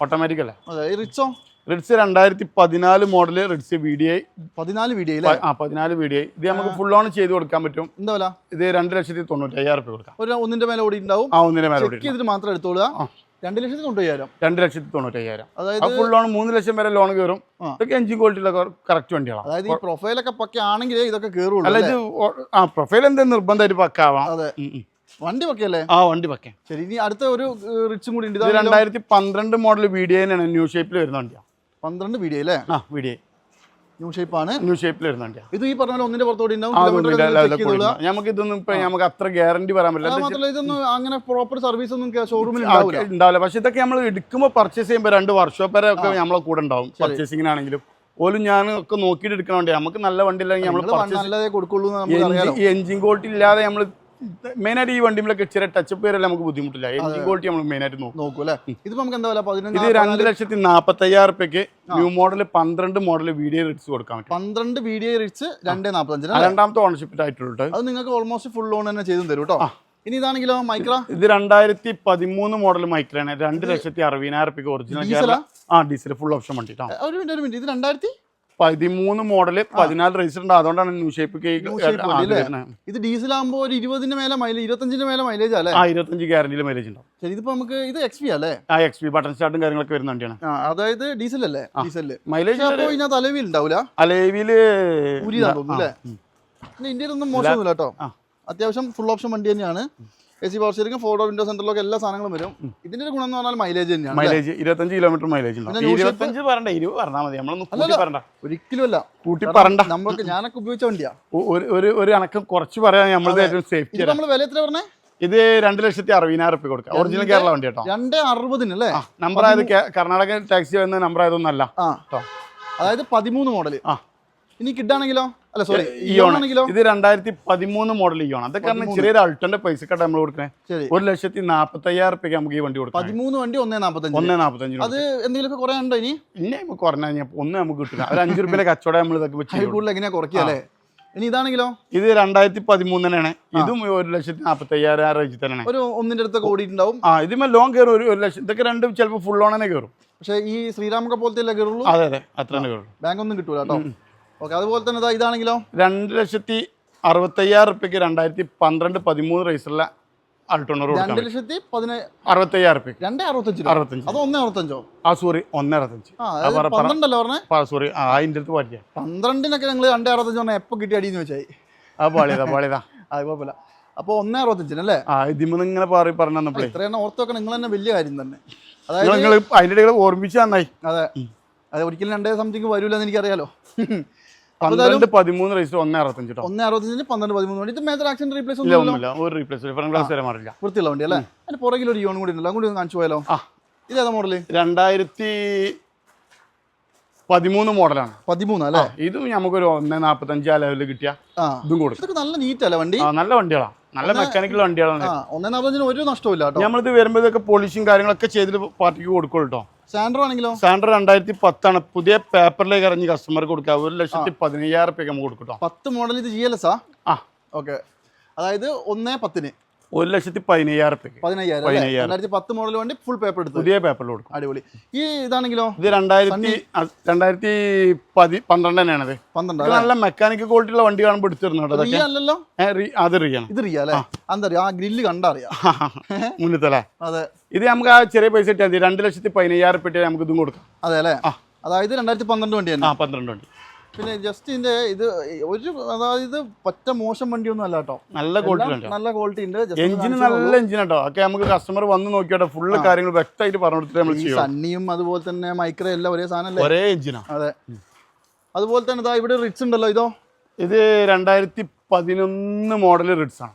ഓട്ടോമാറ്റിക് അല്ലേ? അതെ റിച്ചോ? റിഡ്സ് രണ്ടായിരത്തി പതിനാല് model Ritz V D I പതിനാല് വി ഡി ഐ ആ പതിനാല് വി ഡി ഐ ഇത് നമുക്ക് ഫുൾ ഓൺ ചെയ്ത് കൊടുക്കാൻ പറ്റും. എന്താ വില? ഇത് രണ്ട് ലക്ഷത്തി തൊണ്ണൂറ്റി അയ്യായിരം രൂപ കൊടുക്കാം. ഒരു ഒന്നിന്റെ മേലെ ഓടിയിട്ടുണ്ടാവും. ആ ഒന്നിന്റെ മേലെ ഓടി ഇത് മാത്രം എടുത്തോളുക. രണ്ട് ലക്ഷത്തി തൊണ്ണൂറ്റയ്യായിരം രണ്ട് ലക്ഷത്തി തൊണ്ണൂറ്റയ്യായിരം അതായത് ഫുൾ ലോൺ മൂന്ന് ലക്ഷം വരെ ലോൺ കയറും. ഇതൊക്കെ എഞ്ചിൻ ക്വാളിറ്റിയിലൊക്കെ കറക്റ്റ് വണ്ടികളാണ്. അതായത് ഈ പ്രൊഫൈലൊക്കെ പക്ക ആണെങ്കിൽ ഇതൊക്കെ കയറുള്ളൂ അല്ല? ഇത് ആ പ്രൊഫൈൽ എന്താ നിർബന്ധമായിട്ട് പക്കാവാം അതെ. ഉം, ഉം. വണ്ടി പക്കയല്ലേ? ആ വണ്ടി പക്കേ. ശരി ഇനി അടുത്ത ഒരു റിച്ചും കൂടി ഉണ്ട്. രണ്ടായിരത്തി പന്ത്രണ്ട് മോഡൽ വീഡിയോ ഡി ന്യൂ ഷേപ്പിൽ വരുന്ന വണ്ടിയാണ്. പന്ത്രണ്ട് വീഡിയോ അല്ലേ? ആ V D I new shape ആണ് ന്യൂ ഷേപ്പിൽ വരുന്നുണ്ട് ഇത് ഈ പറഞ്ഞ ഒന്നിന്റെ പുറത്തോടി. കൊടുക്കാം. നമുക്ക് ഇതൊന്നും ഇപ്പൊ നമുക്ക് അത്ര ഗ്യാരണ്ടി പറയാൻ പറ്റില്ല. ഇതൊന്നും അങ്ങനെ പ്രോപ്പർ സർവീസ് ഒന്നും ഷോറൂമിൽ ഉണ്ടാവില്ല. പക്ഷെ ഇതൊക്കെ നമ്മൾ എടുക്കുമ്പോൾ പർച്ചേസ് ചെയ്യുമ്പോൾ രണ്ട് വർക്ക്ഷോപ്പ് വരെ ഒക്കെ നമ്മളെ കൂടെ ഉണ്ടാവും. പർച്ചേസിങ്ങിനാണെങ്കിലും പോലും ഞാൻ ഒക്കെ നോക്കിയിട്ട് എടുക്കണോണ്ടേ നമുക്ക് നല്ല വണ്ടി ഇല്ലെങ്കിൽ നമ്മൾ എഞ്ചിൻ ക്വാളിറ്റി ഇല്ലാതെ നമ്മൾ മെയിനായിട്ട് ഈ വണ്ടിമിലൊക്കെ ചെറിയ ടച്ചപ്പ് വരെ നമുക്ക് ബുദ്ധിമുട്ടില്ല. എഞ്ചിൻ ക്വാളിറ്റി നമ്മൾ മെയിനായിട്ട് നോക്കും. നോക്കൂ അല്ലേ? ഇത് നമുക്ക് എന്താ പറയുക ഇത് രണ്ട് ലക്ഷത്തി നാൽപ്പത്തി അയ്യായിരം റുപ്യക്ക് ന്യൂ മോഡൽ പന്ത്രണ്ട് മോഡൽ വീഡിയോ റിറ്റ്സ് കൊടുക്കാൻ പറ്റും. പന്ത്രണ്ട് വീഡിയോ റിച്ച് രണ്ടേ നാപ്പത്തഞ്ചിന് രണ്ടാമത്തെ ഓണർഷിപ്പ് ആയിട്ടുള്ളത് അത് നിങ്ങൾക്ക് ഓൾമോസ്റ്റ് ഫുൾ ലോൺ തന്നെ ചെയ്തും തരും കേട്ടോ. ഇനി ഇതാണെങ്കിലോ മൈക്ര? ഇത് രണ്ടായിരത്തി പതിമൂന്ന് മോഡൽ മൈക്രാണ്. രണ്ട് ലക്ഷത്തി അറുപതിനായിരം റുപ്യക്ക് ഒറിജിനൽ ആ? ഡീസൽ ഫുൾ ഓപ്ഷൻ വണ്ടി. ഒരു മിനിറ്റ് ഒരു മിനിറ്റ് ഇത് രണ്ടായിരത്തി പതിമൂന്ന് മോഡൽ പതിനാല് രജിസ്റ്റർ ഉണ്ട്. അതുകൊണ്ടാണ് ന്യൂ ഷേപ്പ് കേക്ക്? ഇത് ഡീസൽ ആകുമ്പോൾ ഒരു ഇരുപതിന്റെ മേലെ മൈലേജ് ഇരുപത്തഞ്ചിന്റെ മേലെ മൈലേജ് അല്ലേ? ആ ഇരുപത്തഞ്ച് ഗ്യാരണ്ടിയിൽ മൈലേജ് ഉണ്ടാവും. ശരി ഇതിപ്പോ നമുക്ക് ഇത് എക്സ് പി അല്ലേ? ആ എക്സ് പി ബട്ടൺ സ്റ്റാർട്ടും കാര്യങ്ങളൊക്കെ വരുന്ന വണ്ടിയാണ്. അതായത് ഡീസൽ അല്ലേ? ഡീസലിൽ മൈലേജ് അപ്പോൾ അപ്പോ ഇതിനകത്ത് അലവിൽ ഉണ്ടാവില്ല അലേവിൽ ഊരിയതാന്ന് തോന്നുന്നു അല്ലേ? ഇന്ത്യയിലൊന്നും മോശമൊന്നുമില്ല കേട്ടോ. അത്യാവശ്യം ഫുൾ ഓപ്ഷൻ വണ്ടി തന്നെയാണ്. A C power steering four door window സെന്ററിലൊക്കെ എല്ലാ സാധനങ്ങളും വരും. ഇതിന്റെ ഒരു ഗുണം എന്ന് പറഞ്ഞാൽ മൈലേജ് തന്നെയാണ് മൈലേജ് ഇരുപത്തഞ്ച് കിലോമീറ്റർ മൈലേജ് ഇരുപത്തഞ്ച് പറയണ്ട ഇരുപത് പറഞ്ഞാൽ മതി. നമ്മളൊന്നും ഒരിക്കലും അല്ല കൂട്ടി പറയണ്ട. നമ്മൾക്ക് ഞാനൊക്കെ ഉപയോഗിച്ച വണ്ടിയാ. ഒരു ഒരു കുറച്ച് പറയാൻ ഏറ്റവും സേഫ്റ്റി നമ്മൾ വില എത്ര പറഞ്ഞേ? ഇത് രണ്ട് ലക്ഷത്തി അറുപതിനായിരം റുപ്യ കൊടുക്കാം. ഒറിജിനൽ കേരള വണ്ടി കേട്ടോ. രണ്ട് അറുപതിന് അല്ലേ? നമ്പർ ആയത് കർണാടക ടാക്സി വരുന്ന നമ്പർ ആയതൊന്നല്ല കേട്ടോ. അതായത് പതിമൂന്ന് മോഡൽ ആ. ഇനി കിഡാണെങ്കിലോ അല്ല സോറി ഇയോണാണെങ്കിലോ ഇത് രണ്ടായിരത്തി പതിമൂന്ന് മോഡൽ ഇയോൺ അതൊക്കെ കാരണം ചെറിയൊരു അൾട്ടന്റെ പൈസ കട്ട നമ്മൾ കൊടുക്കണേ. ഒരു ലക്ഷത്തി നാപ്പത്തി അയ്യായിരം റുപ്യക്ക് നമുക്ക് ഈ വണ്ടി കൊടുക്കാം പതിമൂന്ന് വണ്ടി ഒന്നേ നാപ്പത്തഞ്ച്. ഒന്നേ നാപ്പത്തഞ്ച് അത് എന്തെങ്കിലുമൊക്കെ കുറെ ഉണ്ടോ ഇനി? ഇനി നമുക്ക് കുറഞ്ഞ ഒന്ന് നമുക്ക് കിട്ടില്ല ഒരു അഞ്ച് റുപ്യയിലെ കച്ചവടം നമ്മൾ ഇതൊക്കെ വെച്ച്. കൂടുതൽ എങ്ങനെയാ കുറയ്ക്കുക അല്ലേ? ഇനി ഇതാണെങ്കിലോ? ഇത് രണ്ടായിരത്തി പതിമൂന്നിനാണ് ഇതും ഒരു ലക്ഷത്തി നാപ്പത്തി അയ്യായിരം ആ റേഞ്ചിൽ തന്നെയാണ്. ഒരു ഒന്നിന്റെ അടുത്തൊക്കെ ഓടിയിട്ടുണ്ടാവും. ആ ഇതിമേ ലോങ് കയറും ഒരു ഒരു ലക്ഷം ഇതൊക്കെ രണ്ടും ചിലപ്പോൾ ഫുൾ ഓണനെ തന്നെ കയറും പക്ഷേ ഈ ശ്രീരാമൊക്കെ പോലത്തെ അല്ലേ കയറുള്ളൂ അതെ അതെ. അത്ര തന്നെ കയറും ബാങ്ക് ഒന്നും കിട്ടൂല കേട്ടോ. ഓക്കെ അതുപോലെ തന്നെ ഇതാ ഇതാണെങ്കിലോ? രണ്ട് ലക്ഷത്തി അറുപത്തയ്യായിരം റുപ്യക്ക് രണ്ടായിരത്തി പന്ത്രണ്ട് പതിമൂന്ന് റേസുള്ള അൾട്ടോണർ രണ്ട് ലക്ഷത്തി അറുപത്തയ്യായിരം രണ്ട് അറുപത്തഞ്ച് അറുപത്തഞ്ച്. അത് ഒന്നേ അറുപത്തഞ്ചോ? ആ സോറി ഒന്ന് അറുപത്തഞ്ച്. പന്ത്രണ്ടല്ലോ പറഞ്ഞേ? സോറി ആ അതിന്റെ അടുത്ത് പാടിയ. പന്ത്രണ്ടിനൊക്കെ നിങ്ങൾ രണ്ട് അറുപത്തഞ്ച് പറഞ്ഞാൽ എപ്പോൾ കിട്ടി അടിയെന്ന് വെച്ചായി ആ പാളിയതാ പാളിയതാ അത് കുഴപ്പമില്ല. അപ്പോൾ ഒന്നേ അറുപത്തഞ്ചിന് അല്ലേ? ആ ഇതിമ്മ ഇങ്ങനെ പറ പറഞ്ഞു തന്നപ്പോഴേ ഇത്രയെണ്ണം ഓർത്ത് വെക്കണം നിങ്ങൾ തന്നെ വലിയ കാര്യം തന്നെ. അതായത് നിങ്ങൾ അതിന്റെ ഇടയിൽ ഓർമ്മിച്ച് നന്നായി അതെ. അത് ഒരിക്കലും രണ്ടേ സംതിങ് വരൂല എന്ന് എനിക്കറിയാലോ. പന്ത്രണ്ട് പതിമൂന്ന് റേസ് ഒന്ന് അറുപത്തഞ്ച് കേട്ടോ ഒന്നേ അറുപത്തഞ്ചിന് പന്ത്രണ്ട് പതിമൂന്ന് വേണ്ടി. ഇത് മേജർ ആക്സിഡന്റ് റീപ്ലേസ് ഒന്നും ഒന്നുമില്ല. ഒരു റീപ്ലേസ് ഫ്രണ്ട് ഗ്ലാസ് വരെ മാറില്ല. വൃത്തിയുള്ള വണ്ടി അല്ലേ? അതിന് പുറകിൽ ഒരു യോൺ കൂടി ഉണ്ടല്ലോ. അങ്ങോട്ട് കാണിച്ചു പോയാലോ? ആ. ഇതേതാ മോഡൽ രണ്ടായിരത്തി പതിമൂന്ന് മോഡലാണ്. പതിമൂന്ന് അല്ലേ? ഇതും നമുക്കൊരു ഒന്ന് നാൽപ്പത്തഞ്ച് ആ ലെവലിൽ കിട്ടിയ ഇതും കൊടുക്കും. ഇതൊക്കെ നല്ല നീറ്റ് അല്ലേ വണ്ടി നല്ല വണ്ടികളാണ് നല്ല മെക്കാനിക്കൽ വണ്ടികളാണ്. ഒന്നേ നാൽപ്പത്തഞ്ചിന് ഒരു നഷ്ടമില്ല നമ്മളിത് വരുമ്പോൾ ഇതൊക്കെ പോളിഷും കാര്യങ്ങളൊക്കെ ചെയ്തിട്ട് പാർട്ടിക്ക് കൊടുക്കുള്ളൂ കേട്ടോ സാൻഡ്രോ ആണെങ്കിലോ? രണ്ടായിരത്തി പത്താണ് പുതിയ പേപ്പറിലേക്ക് ഇറങ്ങി കസ്റ്റമർക്ക് കൊടുക്കുക ഒരു ലക്ഷത്തി പതിനയ്യായിരം രൂപ നമുക്ക് കൊടുക്കട്ടോ പത്ത് മോഡൽ ഇത് ജി എൽ എസ് ആ? ഓക്കെ അതായത് ഒന്നേ പത്തിന്. ഒരു ലക്ഷത്തി പതിനയ്യായിരം രൂപ പതിനയ്യായിരം രണ്ടായിരത്തി പത്ത് മോഡൽ വണ്ടി ഫുൾ പേപ്പർ എടുത്തു. പുതിയ പേപ്പറിൽ കൊടുക്കും. അടിപൊളി. ഈ ഇതാണെങ്കിലോ? ഇത് രണ്ടായിരത്തി രണ്ടായിരത്തി പതി പന്ത്രണ്ട് തന്നെയാണത് പന്ത്രണ്ട് നല്ല മെക്കാനിക്കൽ ക്വാളിറ്റി ഉള്ള വണ്ടി കാണുമ്പോൾ എടുത്തിരുന്നു റിയ അല്ലല്ലോ? അത് റിയാണ് ഇത് റിയ അല്ലേ? എന്താ ആ ഗ്രില്ല് കണ്ടറിയാം. മുന്നത്തല്ലേ അതെ. ഇത് നമുക്ക് ആ ചെറിയ പൈസ കിട്ടിയാൽ മതി. രണ്ട് ലക്ഷത്തി പതിനയ്യായിരം റുപ്യ നമുക്ക് ഇതും കൊടുക്കാം. അതെ അല്ലേ. അതായത് രണ്ടായിരത്തി പന്ത്രണ്ട് വണ്ടി തന്നെ. ആ പന്ത്രണ്ട് വണ്ടി. പിന്നെ ജസ്റ്റ് ഇതിന്റെ ഇത് ഒരു അതായത് പറ്റ മോശം വണ്ടിയൊന്നും അല്ല കേട്ടോ. നല്ല ക്വാളിറ്റി നല്ല ക്വാളിറ്റി ഉണ്ട്. എഞ്ചിൻ എഞ്ചിന് നല്ല എഞ്ചിൻ കേട്ടോ. ഒക്കെ നമുക്ക് കസ്റ്റമർ വന്ന് നോക്കിയോട്ടെ ഫുള്ള് കാര്യങ്ങൾ വ്യക്തമായിട്ട് പറഞ്ഞു കൊടുത്തിട്ട് നമ്മൾ ചെയ്യും സണ്ണിയും അതുപോലെ തന്നെ മൈക്രോ എല്ലാം ഒരേ സാധനമല്ലേ ഒരേ എഞ്ചിനാ അതെ. അതുപോലെ തന്നെ ഇതാ ഇവിടെ റിറ്റ്സ് ഉണ്ടല്ലോ ഇതോ? ഇത് രണ്ടായിരത്തി പതിനൊന്ന് മോഡൽ റിഡ്സ് ആണ്.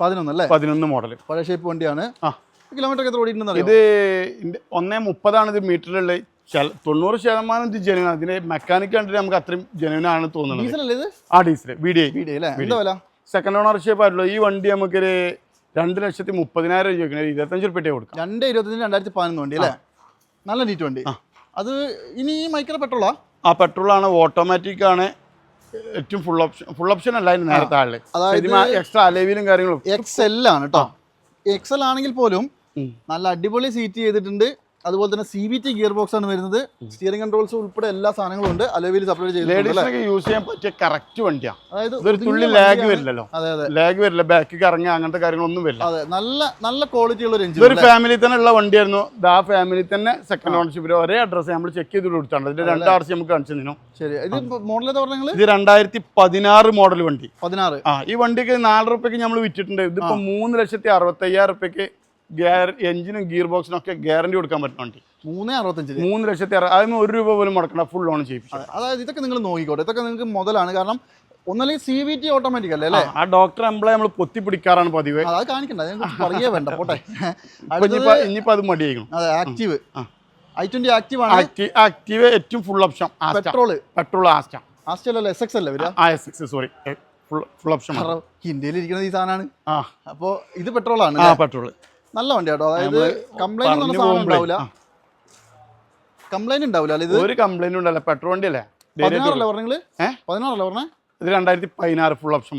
പതിനൊന്ന് അല്ലേ? പതിനൊന്ന് മോഡൽ പഴയ ഷേപ്പ് വണ്ടിയാണ്. ആ. കിലോമീറ്റർ എത്ര ഓടിയിട്ടുണ്ടെന്ന് ഇത് ഒന്നേ മുപ്പതാണ് ഇത് മീറ്ററിലുള്ള തൊണ്ണൂറ് ശതമാനം ഇത് ജനുവൻ അതിന്റെ മെക്കാനിക് കണ്ടിട്ട് നമുക്ക് അത്രയും ജനുവൻ ആണ് തോന്നുന്നത്. ആ ഡീസൽ വീഡിയോ വില? സെക്കൻഡ് ഓണർഷിപ്പ് ആയിട്ടുള്ള ഈ വണ്ടി നമുക്കൊരു രണ്ട് ലക്ഷത്തി മുപ്പതിനായിരം രൂപ ഇരുപത്തഞ്ച് റുപ്യ കൊടുക്കാം. രണ്ട് ഇരുപത്തഞ്ച് രണ്ടായിരത്തി പതിനൊന്ന് വണ്ടി അല്ലേ? നല്ല നീറ്റ് വണ്ടി. അത് ഇനി ഈ മൈക്ര പെട്രോളാ? ആ പെട്രോളാണ് ഓട്ടോമാറ്റിക് ആണ്. ഏറ്റവും ഫുൾ ഓപ്ഷൻ ഫുൾ ഓപ്ഷൻ അല്ല അതിന് നേരത്തെ ആളിൽ അതായത് എക്സ്ട്രാ അലേവിലും കാര്യങ്ങളും എക്സ് എൽ ആണ് കേട്ടോ എക്സ് എൽ ആണെങ്കിൽ പോലും. നല്ല അടിപൊളി സീറ്റ് ചെയ്തിട്ടുണ്ട്. അതുപോലെ തന്നെ C B T gear box ആണ് വരുന്നത്. സ്റ്റിയറിംഗ് കൺട്രോൾസ് ഉൾപ്പെടെ എല്ലാ സാധനങ്ങളും ഉണ്ട്. അലവിൽ സപ്ലൈ ലേഡീസിനൊക്കെ യൂസ് ചെയ്യാൻ പറ്റിയ കറക്റ്റ് വണ്ടിയാണ് അതായത് തുള്ളി ലാഗ്. വരില്ലല്ലോ. അതെ അതെ. ലാഗ് വരില്ല. ബാക്ക് കറങ്ങി അങ്ങനത്തെ കാര്യങ്ങളൊന്നും വരില്ല. അതെ. നല്ല നല്ല ക്വാളിറ്റി ഉള്ള ഒരു എഞ്ചിൻ ഇതൊരു ഫാമിലി തന്നെ ഉള്ള വണ്ടിയായിരുന്നു. ആ ഫാമിലി തന്നെ സെക്കൻഡ് ഓണർഷിപ്പിൽ ഒരേ അഡ്രസ്സ് നമ്മൾ ചെക്ക് ചെയ്ത് കൊടുത്താണ്. ഇതിന്റെ രണ്ട് ആർ സി നമുക്ക് കാണിച്ചു തന്നു. ശരി. ഇത് മോഡൽ പറഞ്ഞാൽ ഇത് രണ്ടായിരത്തി പതിനാറ് മോഡൽ വണ്ടി. പതിനാറ്. ആ ഈ വണ്ടിക്ക് നാല് റുപ്യക്ക് നമ്മൾ വിറ്റിട്ടുണ്ട്. ഇതിപ്പോ മൂന്ന് ലക്ഷത്തി അറുപത്തി അയ്യായിരം റുപ്യക്ക് എഞ്ചിനും ഗിയർ ബോക്സിനും ഒക്കെ ഗ്യാരണ്ടി കൊടുക്കാൻ പറ്റുന്ന വണ്ടി. മൂന്ന് അറുപത്തഞ്ച് മൂന്ന് ലക്ഷത്തി അറുപത് അതിന് ഒരു രൂപ പോലും മുടക്കണ്ട ഫുൾ ഓൺ ചെയ്യിപ്പിച്ചു. അതായത് ഇതൊക്കെ നിങ്ങൾ നോക്കിക്കോട്ടെ ഇതൊക്കെ നിങ്ങൾക്ക് മുതലാണ്. കാരണം ഒന്നല്ലെങ്കിൽ സി വി ടി ഓട്ടോമാറ്റിക് അല്ലേ അല്ലേ? ആ ഡോക്ടർ എംപ്ലോയ് നമ്മൾ പൊത്തി പിടിക്കാറാണ് പതിവ്. അത് കാണിക്കണ്ട പറയേ വേണ്ട പോട്ടെ. ഇനിയിപ്പോ അത് മടിയായിരിക്കണം. അതെ ആക്റ്റീവ്. ഐ ട്വന്റി ആക്റ്റീവ് ആണ്. ആക്റ്റീവ് ഏറ്റവും full option petrol petrol Asta Asta അല്ല എസ് എക്സ് അല്ലേ വരിക? ആ S X sorry full full option ഇന്ത്യയിൽ ഇരിക്കുന്നത് ഈ സാധനമാണ് ആ. അപ്പോൾ ഇത് ആ പെട്രോൾ നല്ല വണ്ടി കേട്ടോ അതായത് കംപ്ലൈന്റ് ഉണ്ടാവില്ല. കംപ്ലൈന്റ് ഉണ്ടാവില്ല ഇത്? ഒരു കംപ്ലൈന്റ് ഉണ്ടല്ലോ പെട്രോൾ വണ്ടി അല്ലേ? പതിനാറല്ലേ പറഞ്ഞത് പതിനാറല്ലേ പറഞ്ഞേ ഇത് രണ്ടായിരത്തി പതിനാറ് ഫുൾ ഓപ്ഷൻ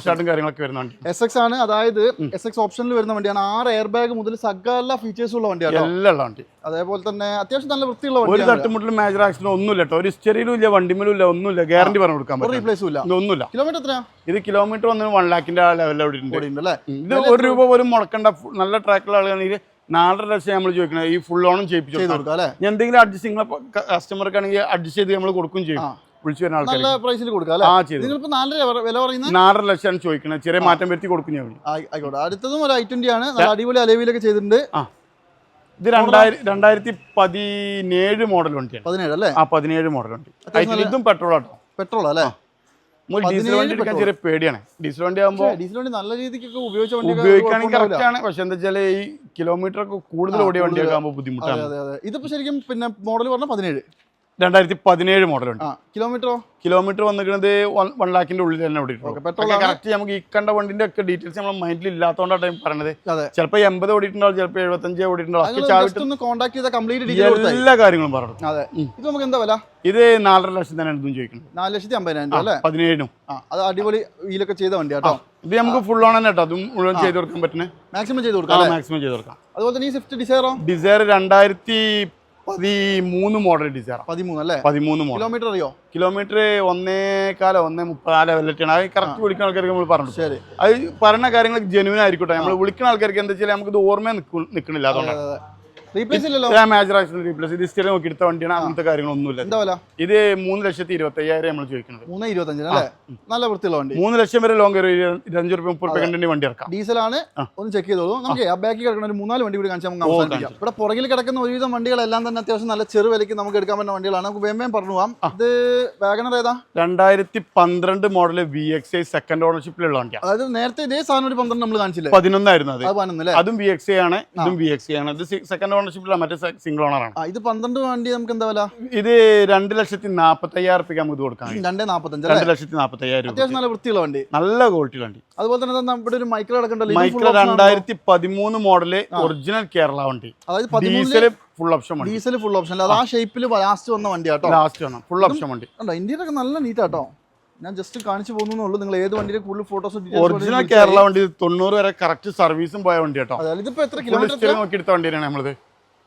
സ്റ്റാർട്ടും കാര്യങ്ങളൊക്കെ വരുന്ന വണ്ടി. എസ് എക്സ് ആണ്. അതായത് എസ് എക്സ് ഓപ്ഷനിൽ വരുന്ന വണ്ടിയാണ്. ആറ് എയർ ബാഗ് മുതൽ സകല ഫീച്ചേഴ്സ് ഉള്ള വണ്ടിയാണ് എല്ലാം ഉള്ള വണ്ടി. അതേപോലെ തന്നെ അത്യാവശ്യം നല്ല വൃത്തിയുള്ള ഒരു തട്ടുമുട്ടിലും മേജർ ആക്സിഡന്റ് ഒന്നുമില്ല കേട്ടോ. ഒരു സ്റ്റെറിയിലും ഇല്ല വണ്ടിമേലും ഇല്ല ഒന്നുമില്ല. ഗ്യാരണ്ടി പറഞ്ഞു കൊടുക്കാൻ പറ്റും റീപ്ലേസും ഇല്ല. ഒന്നുമില്ല. കിലോമീറ്റർ എത്രയാ? ഇത് കിലോമീറ്റർ വന്ന് വൺ ലാഖിന്റെ ആ അല്ലേ? ഇത് ഒരു രൂപ പോലും മുടക്കേണ്ട. നല്ല ട്രാക്കുള്ള ആളുകളാണെങ്കിൽ നാലര ലക്ഷം നമ്മൾ ചോദിക്കണേ. ഈ ഫുൾ ഓണും ചെയ്യിപ്പിച്ചു കൊടുക്കാം. എന്തെങ്കിലും അഡ്ജസ്റ്റ് നിങ്ങളെ കസ്റ്റമർക്ക് ആണെങ്കിൽ അഡ്ജസ്റ്റ് ചെയ്ത് നമ്മൾ കൊടുക്കും ചെയ്യും. വിളിച്ചു വരുന്ന ആൾക്കാർ നല്ല പ്രൈസിൽ കൊടുക്കാം അല്ലേ? ആ ചെയ്തു. നിങ്ങളിപ്പോ നാലര വില- പറയുന്നത്? നാലര ലക്ഷമാണ് ചോദിക്കുന്നത് ചെറിയ മാറ്റം വരുത്തി കൊടുക്കും ഞാൻ. ആയിക്കോട്ടെ. അടുത്തതും ഒരു ഐ ആണ്. നല്ല അടിപൊളി അലവിലൊക്കെ ചെയ്തിട്ടുണ്ട്. ആ. ഇത് രണ്ടായിരം രണ്ടായിരത്തി പതിനേഴ് മോഡൽ വണ്ടിയാണ്. പതിനേഴ് അല്ലേ? ആ പതിനേഴ് മോഡൽ വണ്ടി. ഇതും പെട്രോൾ ആട്ടോ. പെട്രോൾ അല്ലേ? ഡീസൽ വണ്ടി എടുക്കാൻ. ചെറിയ പേടിയാണ്. ഡീസൽ വണ്ടി ആകുമ്പോൾ ഡീസൽ വണ്ടി നല്ല രീതിക്കൊക്കെ ഉപയോഗിച്ച വണ്ടി ഉപയോഗിക്കുകയാണെങ്കിൽ കറക്റ്റ് ആണ്. പക്ഷെ എന്താ വെച്ചാൽ ഈ കിലോമീറ്റർ ഒക്കെ കൂടുതൽ ഓടിയ വണ്ടിയൊക്കെ ആകുമ്പോൾ ബുദ്ധിമുട്ടാണ്. ഇതിപ്പോ ശരിക്കും പിന്നെ മോഡൽ പറഞ്ഞ പതിനേഴ്. രണ്ടായിരത്തി പതിനേഴ് മോഡലുണ്ട് കിലോമീറ്ററോ? കിലോമീറ്റർ വന്നിരിക്കുന്നത് വൺ ലാഖിന്റെ ഉള്ളിൽ തന്നെ ഓടിയിട്ടുണ്ട് പെട്രോൾ. കറക്റ്റ് നമുക്ക് ഈ കണ്ട വണ്ടിന്റെ ഒക്കെ ഡീറ്റെയിൽസ് നമ്മുടെ മൈൻഡിൽ ഇല്ലാത്തതുകൊണ്ടാണ് ഞാൻ പറഞ്ഞത് ചിലപ്പോൾ എൺപത് ഓടിയിട്ടുണ്ടാവും ചിലപ്പോൾ എഴുപത്തഞ്ച് ഓടിയിട്ടുണ്ടാവും. എല്ലാ കാര്യങ്ങളും പറഞ്ഞു അതെ. ഇത് നമുക്ക് എന്താ വില? ഇത് നാലര ലക്ഷം തന്നെ എന്തും ചോദിക്കുന്നത്. നാല് ലക്ഷത്തി അമ്പതിനായിരം അല്ലേ? പതിനേഴിനും. അത് അടിപൊളി വീലൊക്കെ ചെയ്ത വണ്ടി കേട്ടോ ഇത് നമുക്ക് ഫുൾ ഓൺ തന്നെ കേട്ടോ അതും മുഴുവൻ ചെയ്ത് കൊടുക്കാൻ പറ്റുന്നത്. മാക്സിമം ചെയ്ത് കൊടുക്കാം മാക്സിമം ചെയ്ത് കൊടുക്കാം. അതുപോലെ തന്നെ ഈ സ്വിഫ്റ്റ് ഡിസൈറോ ഡിസയർ രണ്ടായിരത്തി പതിമൂന്ന് മോഡൽ ഡിസൈർ പതിമൂന്ന് അല്ലേ? പതിമൂന്ന് മോഡൽ കിലോമീറ്റർ അറിയോ? കിലോമീറ്റർ ഒന്നേകാലോ ഒന്നേ മുപ്പതാലോ വല്ലറ്റാണ് അത് കറക്റ്റ് വിളിക്കുന്ന ആൾക്കാർക്ക് നമ്മൾ പറഞ്ഞു ശരി. അത് പറയുന്ന കാര്യങ്ങൾ ജെനുവിൻ ആയിരിക്കട്ടെ. നമ്മൾ വിളിക്കുന്ന ആൾക്കാർക്ക് എന്താ വെച്ചാൽ നമുക്ക് ഇത് ഓർമ്മ നിൽക്കണില്ല അതുകൊണ്ടാണ്. ഇല്ലല്ലോ മേജർ ആക്സിഡന്റ് റീപ്ലേസ് ഇത് സ്ഥിരം നോക്കി എടുത്ത വണ്ടിയാണ് അങ്ങനത്തെ കാര്യങ്ങളൊന്നുമില്ല. ഇത് മൂന്ന് ലക്ഷത്തി ഇരുപത്തി അയ്യായിരം നമ്മൾ ചോദിക്കുന്നത്. മൂന്ന് ഇരുപത്തഞ്ചിന് അല്ലേ നല്ല വൃത്തിയുള്ള വണ്ടി. മൂന്ന് ലക്ഷം വരെ ലോങ് ഇരുപത്തഞ്ച് റുപ്യ മുപ്പത് രൂപ കണ്ടിന്റെ വണ്ടി ഇറക്കാം. ഡീസലാണ്. ഒന്ന് ചെക്ക് ചെയ്തോളൂ. നമുക്ക് ആ ബാക്കിൽ കിടക്കുന്ന ഒരു മൂന്നാൽ വണ്ടി കൂടി കാണിച്ചാൽ നമുക്ക് അവസാനിപ്പിക്കാം. ഇവിടെ പുറകിൽ കിടക്കുന്ന ഒരുവിധം വണ്ടികളെല്ലാം തന്നെ അത്യാവശ്യം നല്ല ചെറു വിലയ്ക്ക് നമുക്ക് എടുക്കാൻ പറ്റുന്ന വണ്ടികളാണ്. നമുക്ക് വേഗം പറഞ്ഞു പോവാം. ഇത് വാഗണർ ഏതാ? രണ്ടായിരത്തി പന്ത്രണ്ട് model V X I second ഓണർഷിപ്പിലുള്ള വണ്ടിയാണ് അതായത് നേരത്തെ ഇതേ സാധനം ഒരു പന്ത്രണ്ട് നമ്മൾ കാണിച്ചില്ലേ? പതിനൊന്നായിരുന്നു അത്. അത് പതിനൊന്നല്ലേ അതും വി എക്സ് ഐ ആണ് ഇതും വി എക്സ് ഐ ആണ്. ഇത് സെക്കൻഡ് ഓണർഷിപ്പിലാണ് മറ്റേ സിംഗിൾ ഓണറാണ് ഇത് പന്ത്രണ്ട് വണ്ടി നമുക്ക് എന്താ വില? ഇത് രണ്ട് ലക്ഷത്തി നാപ്പത്തി അയ്യായിരം റുപ്യ നമുക്ക് ഇത് കൊടുക്കാം. രണ്ട് നാപ്പത്തഞ്ച് രണ്ട് ലക്ഷത്തി നാപ്പത്തി അയ്യായിരം അത്യാവശ്യം നല്ല വൃത്തിയുള്ള വണ്ടി. നല്ല ക്വാളിറ്റി വണ്ടി. അതുപോലെ തന്നെ നമ്മുടെ ഇവിടെ ഒരു മൈക്രോ അടക്കണ്ടല്ലോ മൈക്രോ. രണ്ടായിരത്തി പതിമൂന്ന് മോഡൽ ഒറിജിനൽ കേരള വണ്ടി. അതായത് ഡീസൽ ഫുൾ ഓപ്ഷൻ വണ്ടി. ഡീസൽ ഫുൾ ഓപ്ഷൻ അല്ല അത് ആ ഷേപ്പിൽ ലാസ്റ്റ് വന്ന വണ്ടി കേട്ടോ ലാസ്റ്റ് വന്ന ഫുൾ ഓപ്ഷൻ വണ്ടി. കണ്ടോ ഇന്ത്യയിലൊക്കെ നല്ല നീറ്റ് കേട്ടോ ഞാൻ ജസ്റ്റ് കാണിച്ചു പോകുന്നുള്ളൂ നിങ്ങൾ ഏത് വണ്ടിയുടെ കൂടുതൽ ഫോട്ടോസ് ഒറിജിനൽ കേരള വണ്ടി തൊണ്ണൂറ് വരെ കറക്റ്റ് സർവീസും പോയ വണ്ടി കേട്ടോ ഇതിപ്പോ എത്ര കിലോമീറ്റർ നോക്കി എടുത്ത വണ്ടിയാണ് നമ്മളത്.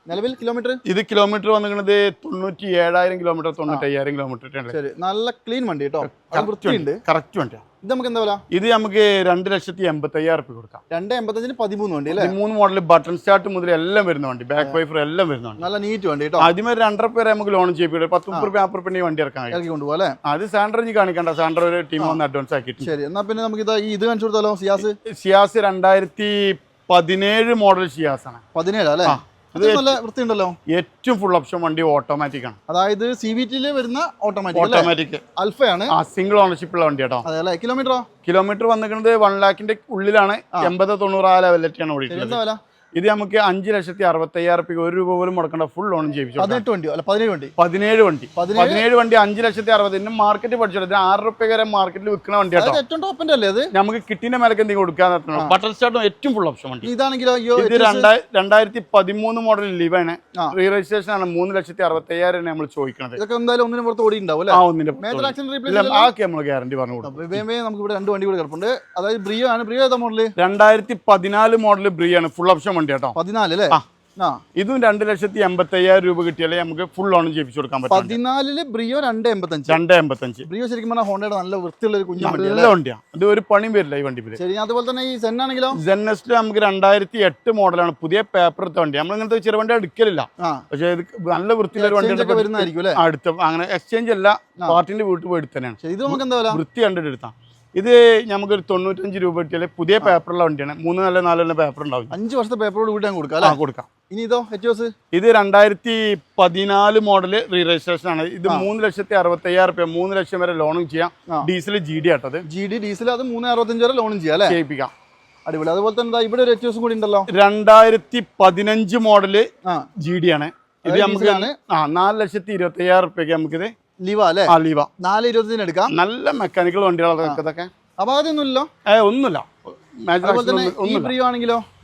നിലവിൽ കിലോമീറ്റർ ഇത് കിലോമീറ്റർ വന്നിരിക്കുന്നത് തൊണ്ണൂറ്റി ഏഴായിരം കിലോമീറ്റർ തൊണ്ണൂറ്റി അയ്യായിരം കിലോമീറ്റർ ശരി. നല്ല ക്ലീൻ വണ്ടി കേട്ടോ. വൃത്തിയുണ്ട്. കറക്റ്റ് വണ്ടി. ഇത് നമുക്ക് എന്താ വില? ഇത് നമുക്ക് രണ്ട് ലക്ഷത്തി എൺപത്തി അയ്യായിരം റുപ്യ കൊടുക്കാം. രണ്ട് എൺപത്തഞ്ചിന് പതിമൂന്ന് വണ്ടി അല്ലേ? മൂന്ന് മോഡൽ ബട്ടൺ സ്റ്റാർട്ട് മുതൽ എല്ലാം വരുന്ന വണ്ടി ബാക്ക് വൈഫർ എല്ലാം വരുന്ന വണ്ടി. നല്ല നീറ്റ് വണ്ടി കേട്ടോ. ആദ്യം രണ്ടര പേരെ നമുക്ക് ലോൺ ചെയ്യിപ്പിക്കും. പത്ത് മുപ്പത് രൂപ നാൽപ്പത് റുപ്യ വണ്ടി ഇറക്കാൻ ഇറക്കി കൊണ്ടുപോകാം അല്ലേ? അത് സാൻഡർ ഇനി കാണിക്കണ്ട. സാൻഡർ ഒരു ടീം ഒന്ന് അഡ്വാൻസ് ആക്കിയിട്ട് ശരി. എന്നാ പിന്നെ നമുക്ക് ഇത് ഇത് കാണിച്ചു കൊടുത്താലോ? സിയാസ്? സിയാസ് രണ്ടായിരത്തി പതിനേഴ് മോഡൽ സിയാസ് ആണ് പതിനേഴ് അല്ലേ? അത് നല്ല വൃത്തിയുണ്ടല്ലോ. ഏറ്റവും ഫുൾ ഓപ്ഷൻ വണ്ടി ഓട്ടോമാറ്റിക് ആണ്. അതായത് സി വി ടിയിൽ വരുന്ന ഓട്ടോമാറ്റിക് അൽഫയാണ് സിംഗിൾ ഓണർഷിപ്പ് ഉള്ള വണ്ടി കേട്ടോ. അതെ അല്ലേ? കിലോമീറ്ററോ കിലോമീറ്റർ വന്നിരിക്കുന്നത് വൺ ലാഖിന്റെ ഉള്ളിലാണ്. എൺപത് തൊണ്ണൂറ് ആ ലെവലിലേക്കാണ് ഓടിക്കുന്നത് ഇത് നമുക്ക് അഞ്ച് ലക്ഷത്തി അറുപത്തി അയ്യായിരം റുപ്യ ഒരു രൂപ പോലും മുടക്കേണ്ട ഫുൾ ലോൺ ചെയ്യിപ്പിച്ചു പതിനെട്ട് വണ്ടിയോ അല്ല പതിനേഴ് വണ്ടി. പതിനേഴ് വണ്ടി. പതിനേഴ്? വണ്ടി അഞ്ച് ലക്ഷത്തി അറുപത്. ഇതിന്റെ മാർക്കറ്റ് പഠിച്ചിട്ട് ആറ് റുപ്യ വരെ മാർക്കറ്റിൽ വിൽക്കുന്ന വണ്ടി ഏറ്റവും ടോപ്പിന്റെ അല്ലേ അത് നമുക്ക് കിട്ടിന്റെ മേലക്ക് എന്തെങ്കിലും കൊടുക്കാൻ ബട്ടർ സ്റ്റാർട്ടും ഏറ്റവും ഫുൾ ഓപ്ഷൻ വണ്ടി. ഇതാണെങ്കിലോ അയ്യോ ഇത് രണ്ടായി രണ്ടായിരത്തി പതിമൂന്ന് മോഡൽ ലിവാണ് ആണ്. റീ രജിസ്ട്രേഷൻ ആണ്. മൂന്ന് ലക്ഷത്തി അറുപത്തി അയ്യായിരം നമ്മൾ ചോദിക്കുന്നത് ഇതൊക്കെ എന്തായാലും ഒന്നിനും പുറത്ത് ഓടി ഉണ്ടാവും ആ ഒന്നിന്റെ ആക്കി നമ്മൾ ഗ്യാരണ്ടി പറഞ്ഞു കൊടുക്കും. നമുക്ക് ഇവിടെ രണ്ട് വണ്ടി കൂടി കിടപ്പുണ്ട്. അതായത് ബ്രിയോ ആണ്. ബ്രിയോ ഏതാ മോഡൽ രണ്ടായിരത്തി പതിനാല് മോഡൽ ബ്രീ ആണ്. ഫുൾ ഓപ്ഷൻ വണ്ടി കേട്ടോ പതിനാല് അല്ലേ ഇതും രണ്ട് ലക്ഷത്തി എൺപത്തി അയ്യായിരം രൂപ കിട്ടിയാലേ നമുക്ക് ഫുൾ ലോൺ ചെയ്യിപ്പിച്ചു കൊടുക്കാൻ പറ്റും പതിനാലിൽ ബ്രിയോ രണ്ട് എൺപത്തഞ്ച് രണ്ട് എൺപത്തഞ്ച് ബ്രിയോ ശരിക്കും പറഞ്ഞാൽ ഹോണ്ടയുടെ നല്ല വൃത്തിയുള്ള ഒരു കുഞ്ഞു നല്ല വണ്ടിയാണ് ഇത് ഒരു പണിയും വരില്ല ഈ വണ്ടി ശരി അതുപോലെ തന്നെ ഈ സെൻ ആണെങ്കിലോ? ജെന്നസ്റ്റ് നമുക്ക് രണ്ടായിരത്തി എട്ട് മോഡലാണ് പുതിയ പേപ്പർ എടുത്ത വണ്ടി നമ്മൾ ഇങ്ങനത്തെ ചെറിയ വണ്ടി എടുക്കലില്ല. പക്ഷെ ഇത് നല്ല വൃത്തിയുള്ള ഒരു വണ്ടി വരുന്നതായിരിക്കും അടുത്ത അങ്ങനെ എക്സ്ചേഞ്ച് അല്ല പാർട്ടിന്റെ വീട്ടിൽ പോയി എടുത്തന്നെയാണ്. ഇത് നമുക്ക് എന്താ വൃത്തി കണ്ടിട്ട് എടുത്താൽ ഇത് നമുക്കൊരു തൊണ്ണൂറ്റഞ്ച് രൂപ കിട്ടിയാൽ പുതിയ പേപ്പറുള്ള വണ്ടിയാണ്. മൂന്ന് നല്ല നാല് നല്ല പേപ്പർ ഉണ്ടാവും. അഞ്ച് വർഷത്തെ പേപ്പറോട് കൂടി ഞാൻ കൊടുക്കാം അല്ലേ? കൊടുക്കാം. ഇനി ഇതോ എച്ച് ഇത് രണ്ടായിരത്തി പതിനാല് മോഡൽ റീ രജിസ്ട്രേഷൻ ആണ്. ഇത് മൂന്ന് ലക്ഷത്തി അറുപത്തി അയ്യായിരം റുപ്യ മൂന്ന് ലക്ഷം വരെ ലോണും ചെയ്യാം. ഡീസൽ ജി ഡി ആട്ടത് ജി ഡി ഡീസൽ അത് മൂന്ന് അറുപത്തഞ്ച് വരെ ലോണും ചെയ്യാം അല്ലേ? ചെയ്യിപ്പിക്കാം. അടിപൊളി. അതുപോലെ തന്നെ ഇവിടെ ഒരു എച്ച് കൂടി ഉണ്ടല്ലോ. രണ്ടായിരത്തി പതിനഞ്ച് മോഡൽ ജി ഡി ആണ്. ഇത് നമുക്ക് ആ നാല് ലക്ഷത്തി ഇരുപത്തി അയ്യായിരം റുപ്യക്ക് നമുക്കിത് ലിവ അല്ലേ? ആ ലീവ നാല് ഇരുപത്തിന് എടുക്കാം. നല്ല മെക്കാനിക്കൽ വണ്ടികളൊക്കെ ഇതൊക്കെ. അപാകതയൊന്നുമില്ലല്ലോ ഏ ഒന്നുമില്ല.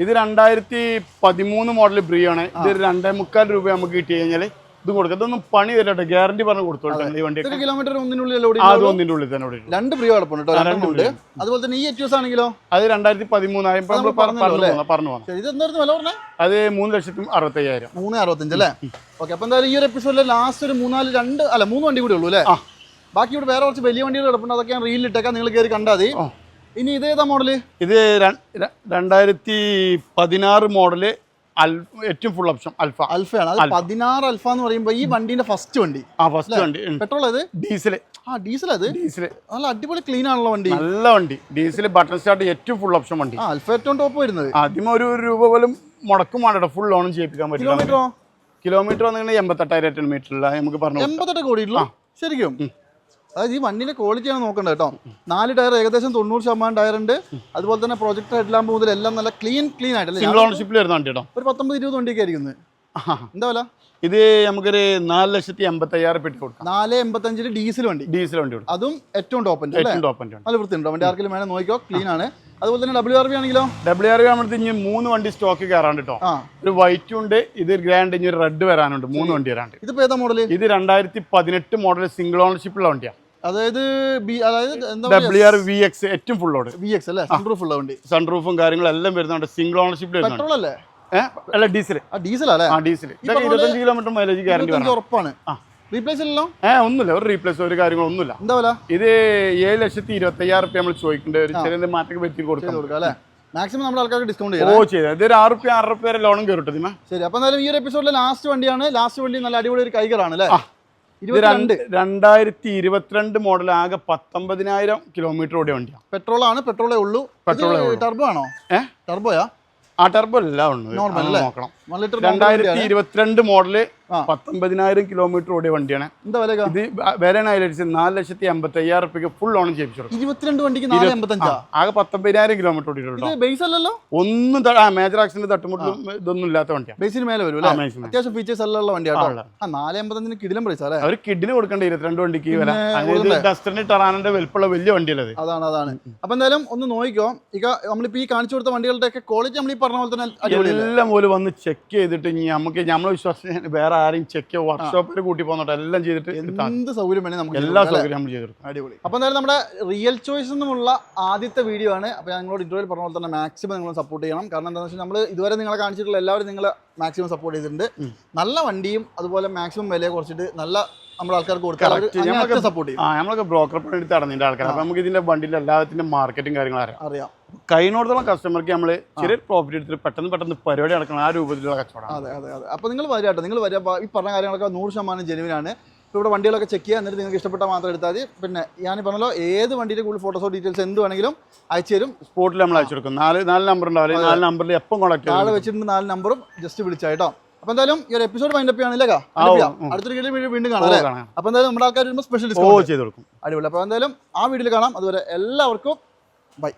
ഇത് രണ്ടായിരത്തി പതിമൂന്ന് മോഡൽ ബ്രിയോ ആണ്. ഇത് രണ്ടേ മുക്കാൽ രൂപ നമുക്ക് കിട്ടി കഴിഞ്ഞാൽ ഇത് കൊടുക്കാം. ഇതൊന്നും പണി തരട്ടെ ഗ്യാരണ്ടി പറഞ്ഞ് ഈ വണ്ടി കിലോമീറ്റർ ഒന്നിനുള്ളിൽ ലോഡ് അത് ഒന്നിന്റെ ഉള്ളിൽ തന്നെ. രണ്ട് കിടപ്പുണ്ട് അതുപോലെ തന്നെ ഈ എറ്റ്യൂസ് ആണെങ്കിലോ? അത് രണ്ടായിരത്തി നമ്മൾ പറഞ്ഞു പറഞ്ഞു പോകാം ശരി ഇത് വില പറഞ്ഞേ? അത് മൂന്ന് ലക്ഷത്തി അറുപത്തയ്യായിരം. മൂന്ന് അറുപത്തഞ്ച് അല്ലേ? ഓക്കെ അപ്പൊ എന്തായാലും ഈ ഒരു എപ്പിസോഡിലെ ലാസ്റ്റ് ഒരു മൂന്നാൽ രണ്ട് അല്ല മൂന്ന് വണ്ടി കൂടി ഉള്ളൂ അല്ലേ. ബാക്കി ഇവിടെ വേറെ കുറച്ച് വലിയ വണ്ടികൾ കിടപ്പുണ്ട്. അതൊക്കെ ഞാൻ റീലിൽ ഇട്ടേക്കാം. നിങ്ങൾ കയറി കണ്ടാൽ മതി. ഇനി ഇത് ഏതാ മോഡൽ ഇത് രണ്ടായിരത്തി പതിനാറ് മോഡൽ ഏറ്റവും ഫുൾ ഓപ്ഷൻ അൽഫ അൽഫയാണ്. അത് പതിനാറ് അൽഫ എന്ന് പറയുമ്പോൾ ഈ വണ്ടിന്റെ ഫസ്റ്റ് വണ്ടി. ആ ഫസ്റ്റ് വണ്ടി. പെട്രോൾ അത് ഡീസൽ ആ ഡീസൽ അത്? ഡീസൽ നല്ല അടിപൊളി ക്ലീൻ ആണല്ലോ വണ്ടി. നല്ല വണ്ടി. ഡീസൽ ബട്ടൺ സ്റ്റാർട്ട് ഏറ്റവും ഫുൾ ഓപ്ഷൻ വണ്ടി. അൽഫ ഏറ്റവും ടോപ്പ് വരുന്നത്. ആദ്യം ഒരു രൂപ പോലും മുടക്കും വേണ്ട ഫുൾ ഓണം ചെയ്യിപ്പിക്കാൻ പറ്റില്ല കിലോമീറ്റർ വന്നിട്ടുണ്ടെങ്കിൽ എൺപത്തെട്ടായിരം മീറ്ററില്ല നമുക്ക് പറഞ്ഞു എൺപത്തെട്ട് കോടി ശരിക്കും? അതായത് ഈ വണ്ടിന്റെ ക്വാളിറ്റിയാണ് നോക്കേണ്ടത് കേട്ടോ നാല് ടയർ ഏകദേശം തൊണ്ണൂറ് ശതമാനം ടയർ ഉണ്ട്. അതുപോലെ തന്നെ പ്രൊജക്ട് ഹെഡ് ലാമ്പ് മുതൽ എല്ലാം നല്ല ക്ലീൻ ക്ലീൻ ആയിട്ടല്ലേ? സിംഗിൾ ഓണർഷിപ്പിൽ വരുന്ന വണ്ടി കേട്ടോ ഒരു പത്തൊമ്പത് ഇരുപത് വണ്ടിയൊക്കെ ആയിരിക്കുന്നത് എന്താ വില? ഇത് നമുക്കൊരു നാല് ലക്ഷത്തി എൺപത്തി അയ്യായിരം പെട്ടി കൊടുക്കാം. നാല് എൺപത്തഞ്ചിൽ ഡീസൽ വണ്ടി. ഡീസൽ വണ്ടി കൊടുക്കും. അതും ഏറ്റവും ടോപ്പ് ഏറ്റവും ടോപ്പ് നല്ല വൃത്തിയുണ്ടോ. വണ്ടി ആർക്കെങ്കിലും വേണം നോക്കിയോ ക്ലീൻ ആണ്. അതുപോലെ തന്നെ ഡബ്ല്യു ആർ ബി ആണെങ്കിലോ? ഡബ്ല്യു ആർ നമ്മളടുത്ത് ഇനി മൂന്ന് വണ്ടി സ്റ്റോക്ക് കയറാണ്ട് കേട്ടോ ഒരു വൈറ്റ് ഉണ്ട് ഇത് ഗ്രാൻഡ് ഇനി ഒരു റെഡ് വരാനുണ്ട് മൂന്ന് വണ്ടി വരാണ്ട് ഇതിപ്പോ ഏതാ മോഡൽ ഇത് രണ്ടായിരത്തി പതിനെട്ട് മോഡൽ സിംഗിൾ ഓണർഷിപ്പ് ഉള്ള വണ്ടിയാണ് അതായത് ബി അതായത് എന്താ ഡബ്ല്യു ആർ വി എക്സ് ഏറ്റവും ഫുൾ ഓട് വി എക്സ് അല്ലേ? സൺറൂഫ് ഉള്ള വണ്ടി. സൺറൂഫും കാര്യങ്ങളും എല്ലാം വരുന്നുണ്ട്. സിംഗിൾ ഓണർഷിപ്പ് പെട്രോൾ അല്ലേ? അല്ല ഡീസൽ ആ ഡീസൽ അല്ലേ? ആ ഡീസൽ ഇരുപത്തഞ്ച് കിലോമീറ്റർ മൈലേജ് ഗ്യാരണ്ടി ഉറപ്പാണ്. റീപ്ലേസ് ഇല്ലല്ലോ ഏ ഒന്നുമില്ല. ഒരു റീപ്ലേസ് ഒരു കാര്യങ്ങളൊന്നുമില്ല. എന്താ വില? ഇത് ഏഴ് ലക്ഷത്തി ഇരുപത്തി അയ്യായിരം റുപ്യ നമ്മൾ ചോദിക്കേണ്ട ഒരു ചെറിയ മാറ്റം പറ്റി കൊടുക്കാം. അല്ലേ? മാക്സിമം നമ്മുടെ ആൾക്കാർക്ക് ഡിസ്കൗണ്ട് ഓ ചെയ്യാം ചെയ്ത്. ഇത് ഒരു ആറ് റുപ്യ ആറ് റുപ്യ വരെ ലോണും കയറിട്ടു ശരി. അപ്പൊ എന്തായാലും ഈ ഒരു എപ്പിസോഡിലെ ലാസ്റ്റ് വണ്ടിയാണ്. ലാസ്റ്റ് വണ്ടി നല്ല അടിപൊളി ഒരു കൈകറാണ് അല്ലേ? രണ്ട് രണ്ടായിരത്തി ഇരുപത്തിരണ്ട് മോഡൽ ആകെ പത്തൊമ്പതിനായിരം കിലോമീറ്റർ ഓടിയ വണ്ടിയാണ് പെട്രോൾ ആണ്. പെട്രോളേ ഉള്ളൂ. പെട്രോളേ. ടർബോ ആണോ? ഏഹ് ടർബോയാ ആ ടർബോ എല്ലാം ഉണ്ട്. നോർമൽ നോക്കണം. രണ്ടായിരത്തി ഇരുപത്തിരണ്ട് മോഡൽ. പത്തൊമ്പതിനായിരം കിലോമീറ്റർ ഓടിയ വണ്ടിയാണ്. ഇത് ഹൈലൈറ്റ്സ് നാല് ലക്ഷത്തി അമ്പത്തി അയ്യായിരം റുപ്യക്ക് ഫുൾ ഓൺ കൊടുക്കും. ഇരുപത്തിരണ്ട് വണ്ടിക്ക് ആകെ പത്തൊമ്പതിനായിരം കിലോമീറ്റർ ഓടിയിട്ടുണ്ടോ ബേസ് അല്ലല്ലോ? ഒന്നും മേജർ ആക്സിഡന്റ് തട്ടുമുട്ടും ഇതൊന്നും ഇല്ലാത്ത വണ്ടിയാണ് ബേസിന് മേലെ വരും. അത്യാവശ്യം ഫീച്ചേഴ്സ് എല്ലാം നാല് എൺപത്തഞ്ചിന് കിടിലം പ്രൈസ് അല്ലേ? അവർ കിഡിന് കൊടുക്കേണ്ട ഇരുപത്തിരണ്ട് വണ്ടിക്ക്? ഡസ്റ്ററിന് ടറാനന്റെ വലിപ്പുള്ള വലിയ വണ്ടിയല്ലേ അതാണ് അതാണ്. അപ്പൊ എന്തായാലും ഒന്ന് നോക്കിക്കോ. ഇക നമ്മളിപ്പോ ഈ കാണിച്ചു കൊടുത്ത വണ്ടികളുടെ ഒക്കെ ക്വാളിറ്റി നമ്മൾ ഈ പറഞ്ഞ പോലെ തന്നെ എല്ലാം പോലും വന്ന് ചെക്ക് ചെയ്തിട്ട് ഇനി നമുക്ക് നമ്മളെ വിശ്വാസം വേറെ ആരെയും ചെക്ക് വർക്ക്ഷോപ്പിൽ കൂട്ടി പോകുന്നുണ്ട് എല്ലാം ചെയ്തിട്ട്. എന്ത് സൗകര്യം വേണേ നമുക്ക് എല്ലാ കൊടുക്കാം, സൗകര്യം നമ്മൾ ചെയ്തെടുക്കും? അടിപൊളി. അപ്പൊ എന്തായാലും നമ്മുടെ റിയൽ ചോയ്സ് നിന്നുമുള്ള ആദ്യത്തെ വീഡിയോ ആണ്. അപ്പൊ ഞങ്ങളോട് ഇന്റർവ്യൂ പറഞ്ഞ പോലെ തന്നെ മാക്സിമം നിങ്ങൾ സപ്പോർട്ട് ചെയ്യണം. കാരണം എന്താണെന്ന് വെച്ചാൽ നമ്മൾ ഇതുവരെ നിങ്ങളെ കാണിച്ചിട്ടുള്ള എല്ലാവരും നിങ്ങൾ മാക്സിമം സപ്പോർട്ട് ചെയ്തിട്ടുണ്ട്. നല്ല വണ്ടിയും അതുപോലെ മാക്സിമം വിലയെ കുറച്ചിട്ട് നല്ല നമ്മുടെ ആൾക്കാർക്ക് സപ്പോർട്ട് ചെയ്യും. ആ നമ്മളൊക്കെ ബ്രോക്കർ പണി എടുത്ത് നടന്നിന്റെ ആൾക്കാർ അപ്പൊ നമുക്ക് ഇതിന്റെ വണ്ടിന്റെ എല്ലാത്തിന്റെ മാർക്കറ്റും കാര്യങ്ങളും അറിയാം. അറിയാം. കഴിഞ്ഞോടത്തോളം കസ്റ്റമർക്ക് നമ്മൾ ചെറിയ പ്രോഫിറ്റ് എടുത്തിട്ട് പെട്ടെന്ന് പെട്ടെന്ന് പരിപാടി നടക്കണം ആ രൂപത്തിലുള്ള കച്ചവടം അതെ അതെ അതെ. അപ്പോൾ നിങ്ങൾ വരിക കേട്ടോ. നിങ്ങൾ വരിക. ഈ പറഞ്ഞ കാര്യങ്ങളൊക്കെ നൂറ് ശതമാനം ജെനുവിനാണ് ഇപ്പോൾ ഇവിടെ വണ്ടികളൊക്കെ ചെക്ക് ചെയ്യുക എന്നിട്ട് നിങ്ങൾക്ക് ഇഷ്ടപ്പെട്ട മാത്രം എടുത്താൽ മതി. പിന്നെ ഞാൻ പറഞ്ഞല്ലോ ഏത് വണ്ടിയുടെ കൂടുതൽ ഫോട്ടോസോ ഡീറ്റെയിൽസ് എന്ത് വേണമെങ്കിലും അയച്ചു തരും. സ്പോട്ടിൽ നമ്മൾ അയച്ചു കൊടുക്കും. നാല് നാല് നമ്പർ ഉണ്ടാവില്ല? നാല് നമ്പറിൽ എപ്പം കോൺടാക്ട് ആളെ വെച്ചിട്ടുണ്ട് നാല് നമ്പറും ജസ്റ്റ് വിളിച്ചാൽ അപ്പൊ എന്തായാലും ഈ ഒരു എപ്പിസോഡ് മൈൻഡ് അപ്പ് ഉം. അടുത്തൊരു വീഡിയോ വീണ്ടും കാണാം അല്ലേ. അപ്പോൾ എന്തായാലും നമ്മുടെ ആൾക്കാർ വരുമ്പോൾ സ്പെഷ്യൽ ഡിസ്കൗണ്ട് ചെയ്ത് കൊടുക്കും. അടിപൊളി. അപ്പോൾ എന്തായാലും ആ വീഡിയോയിൽ കാണാം. അതുവരെ എല്ലാവർക്കും ബൈ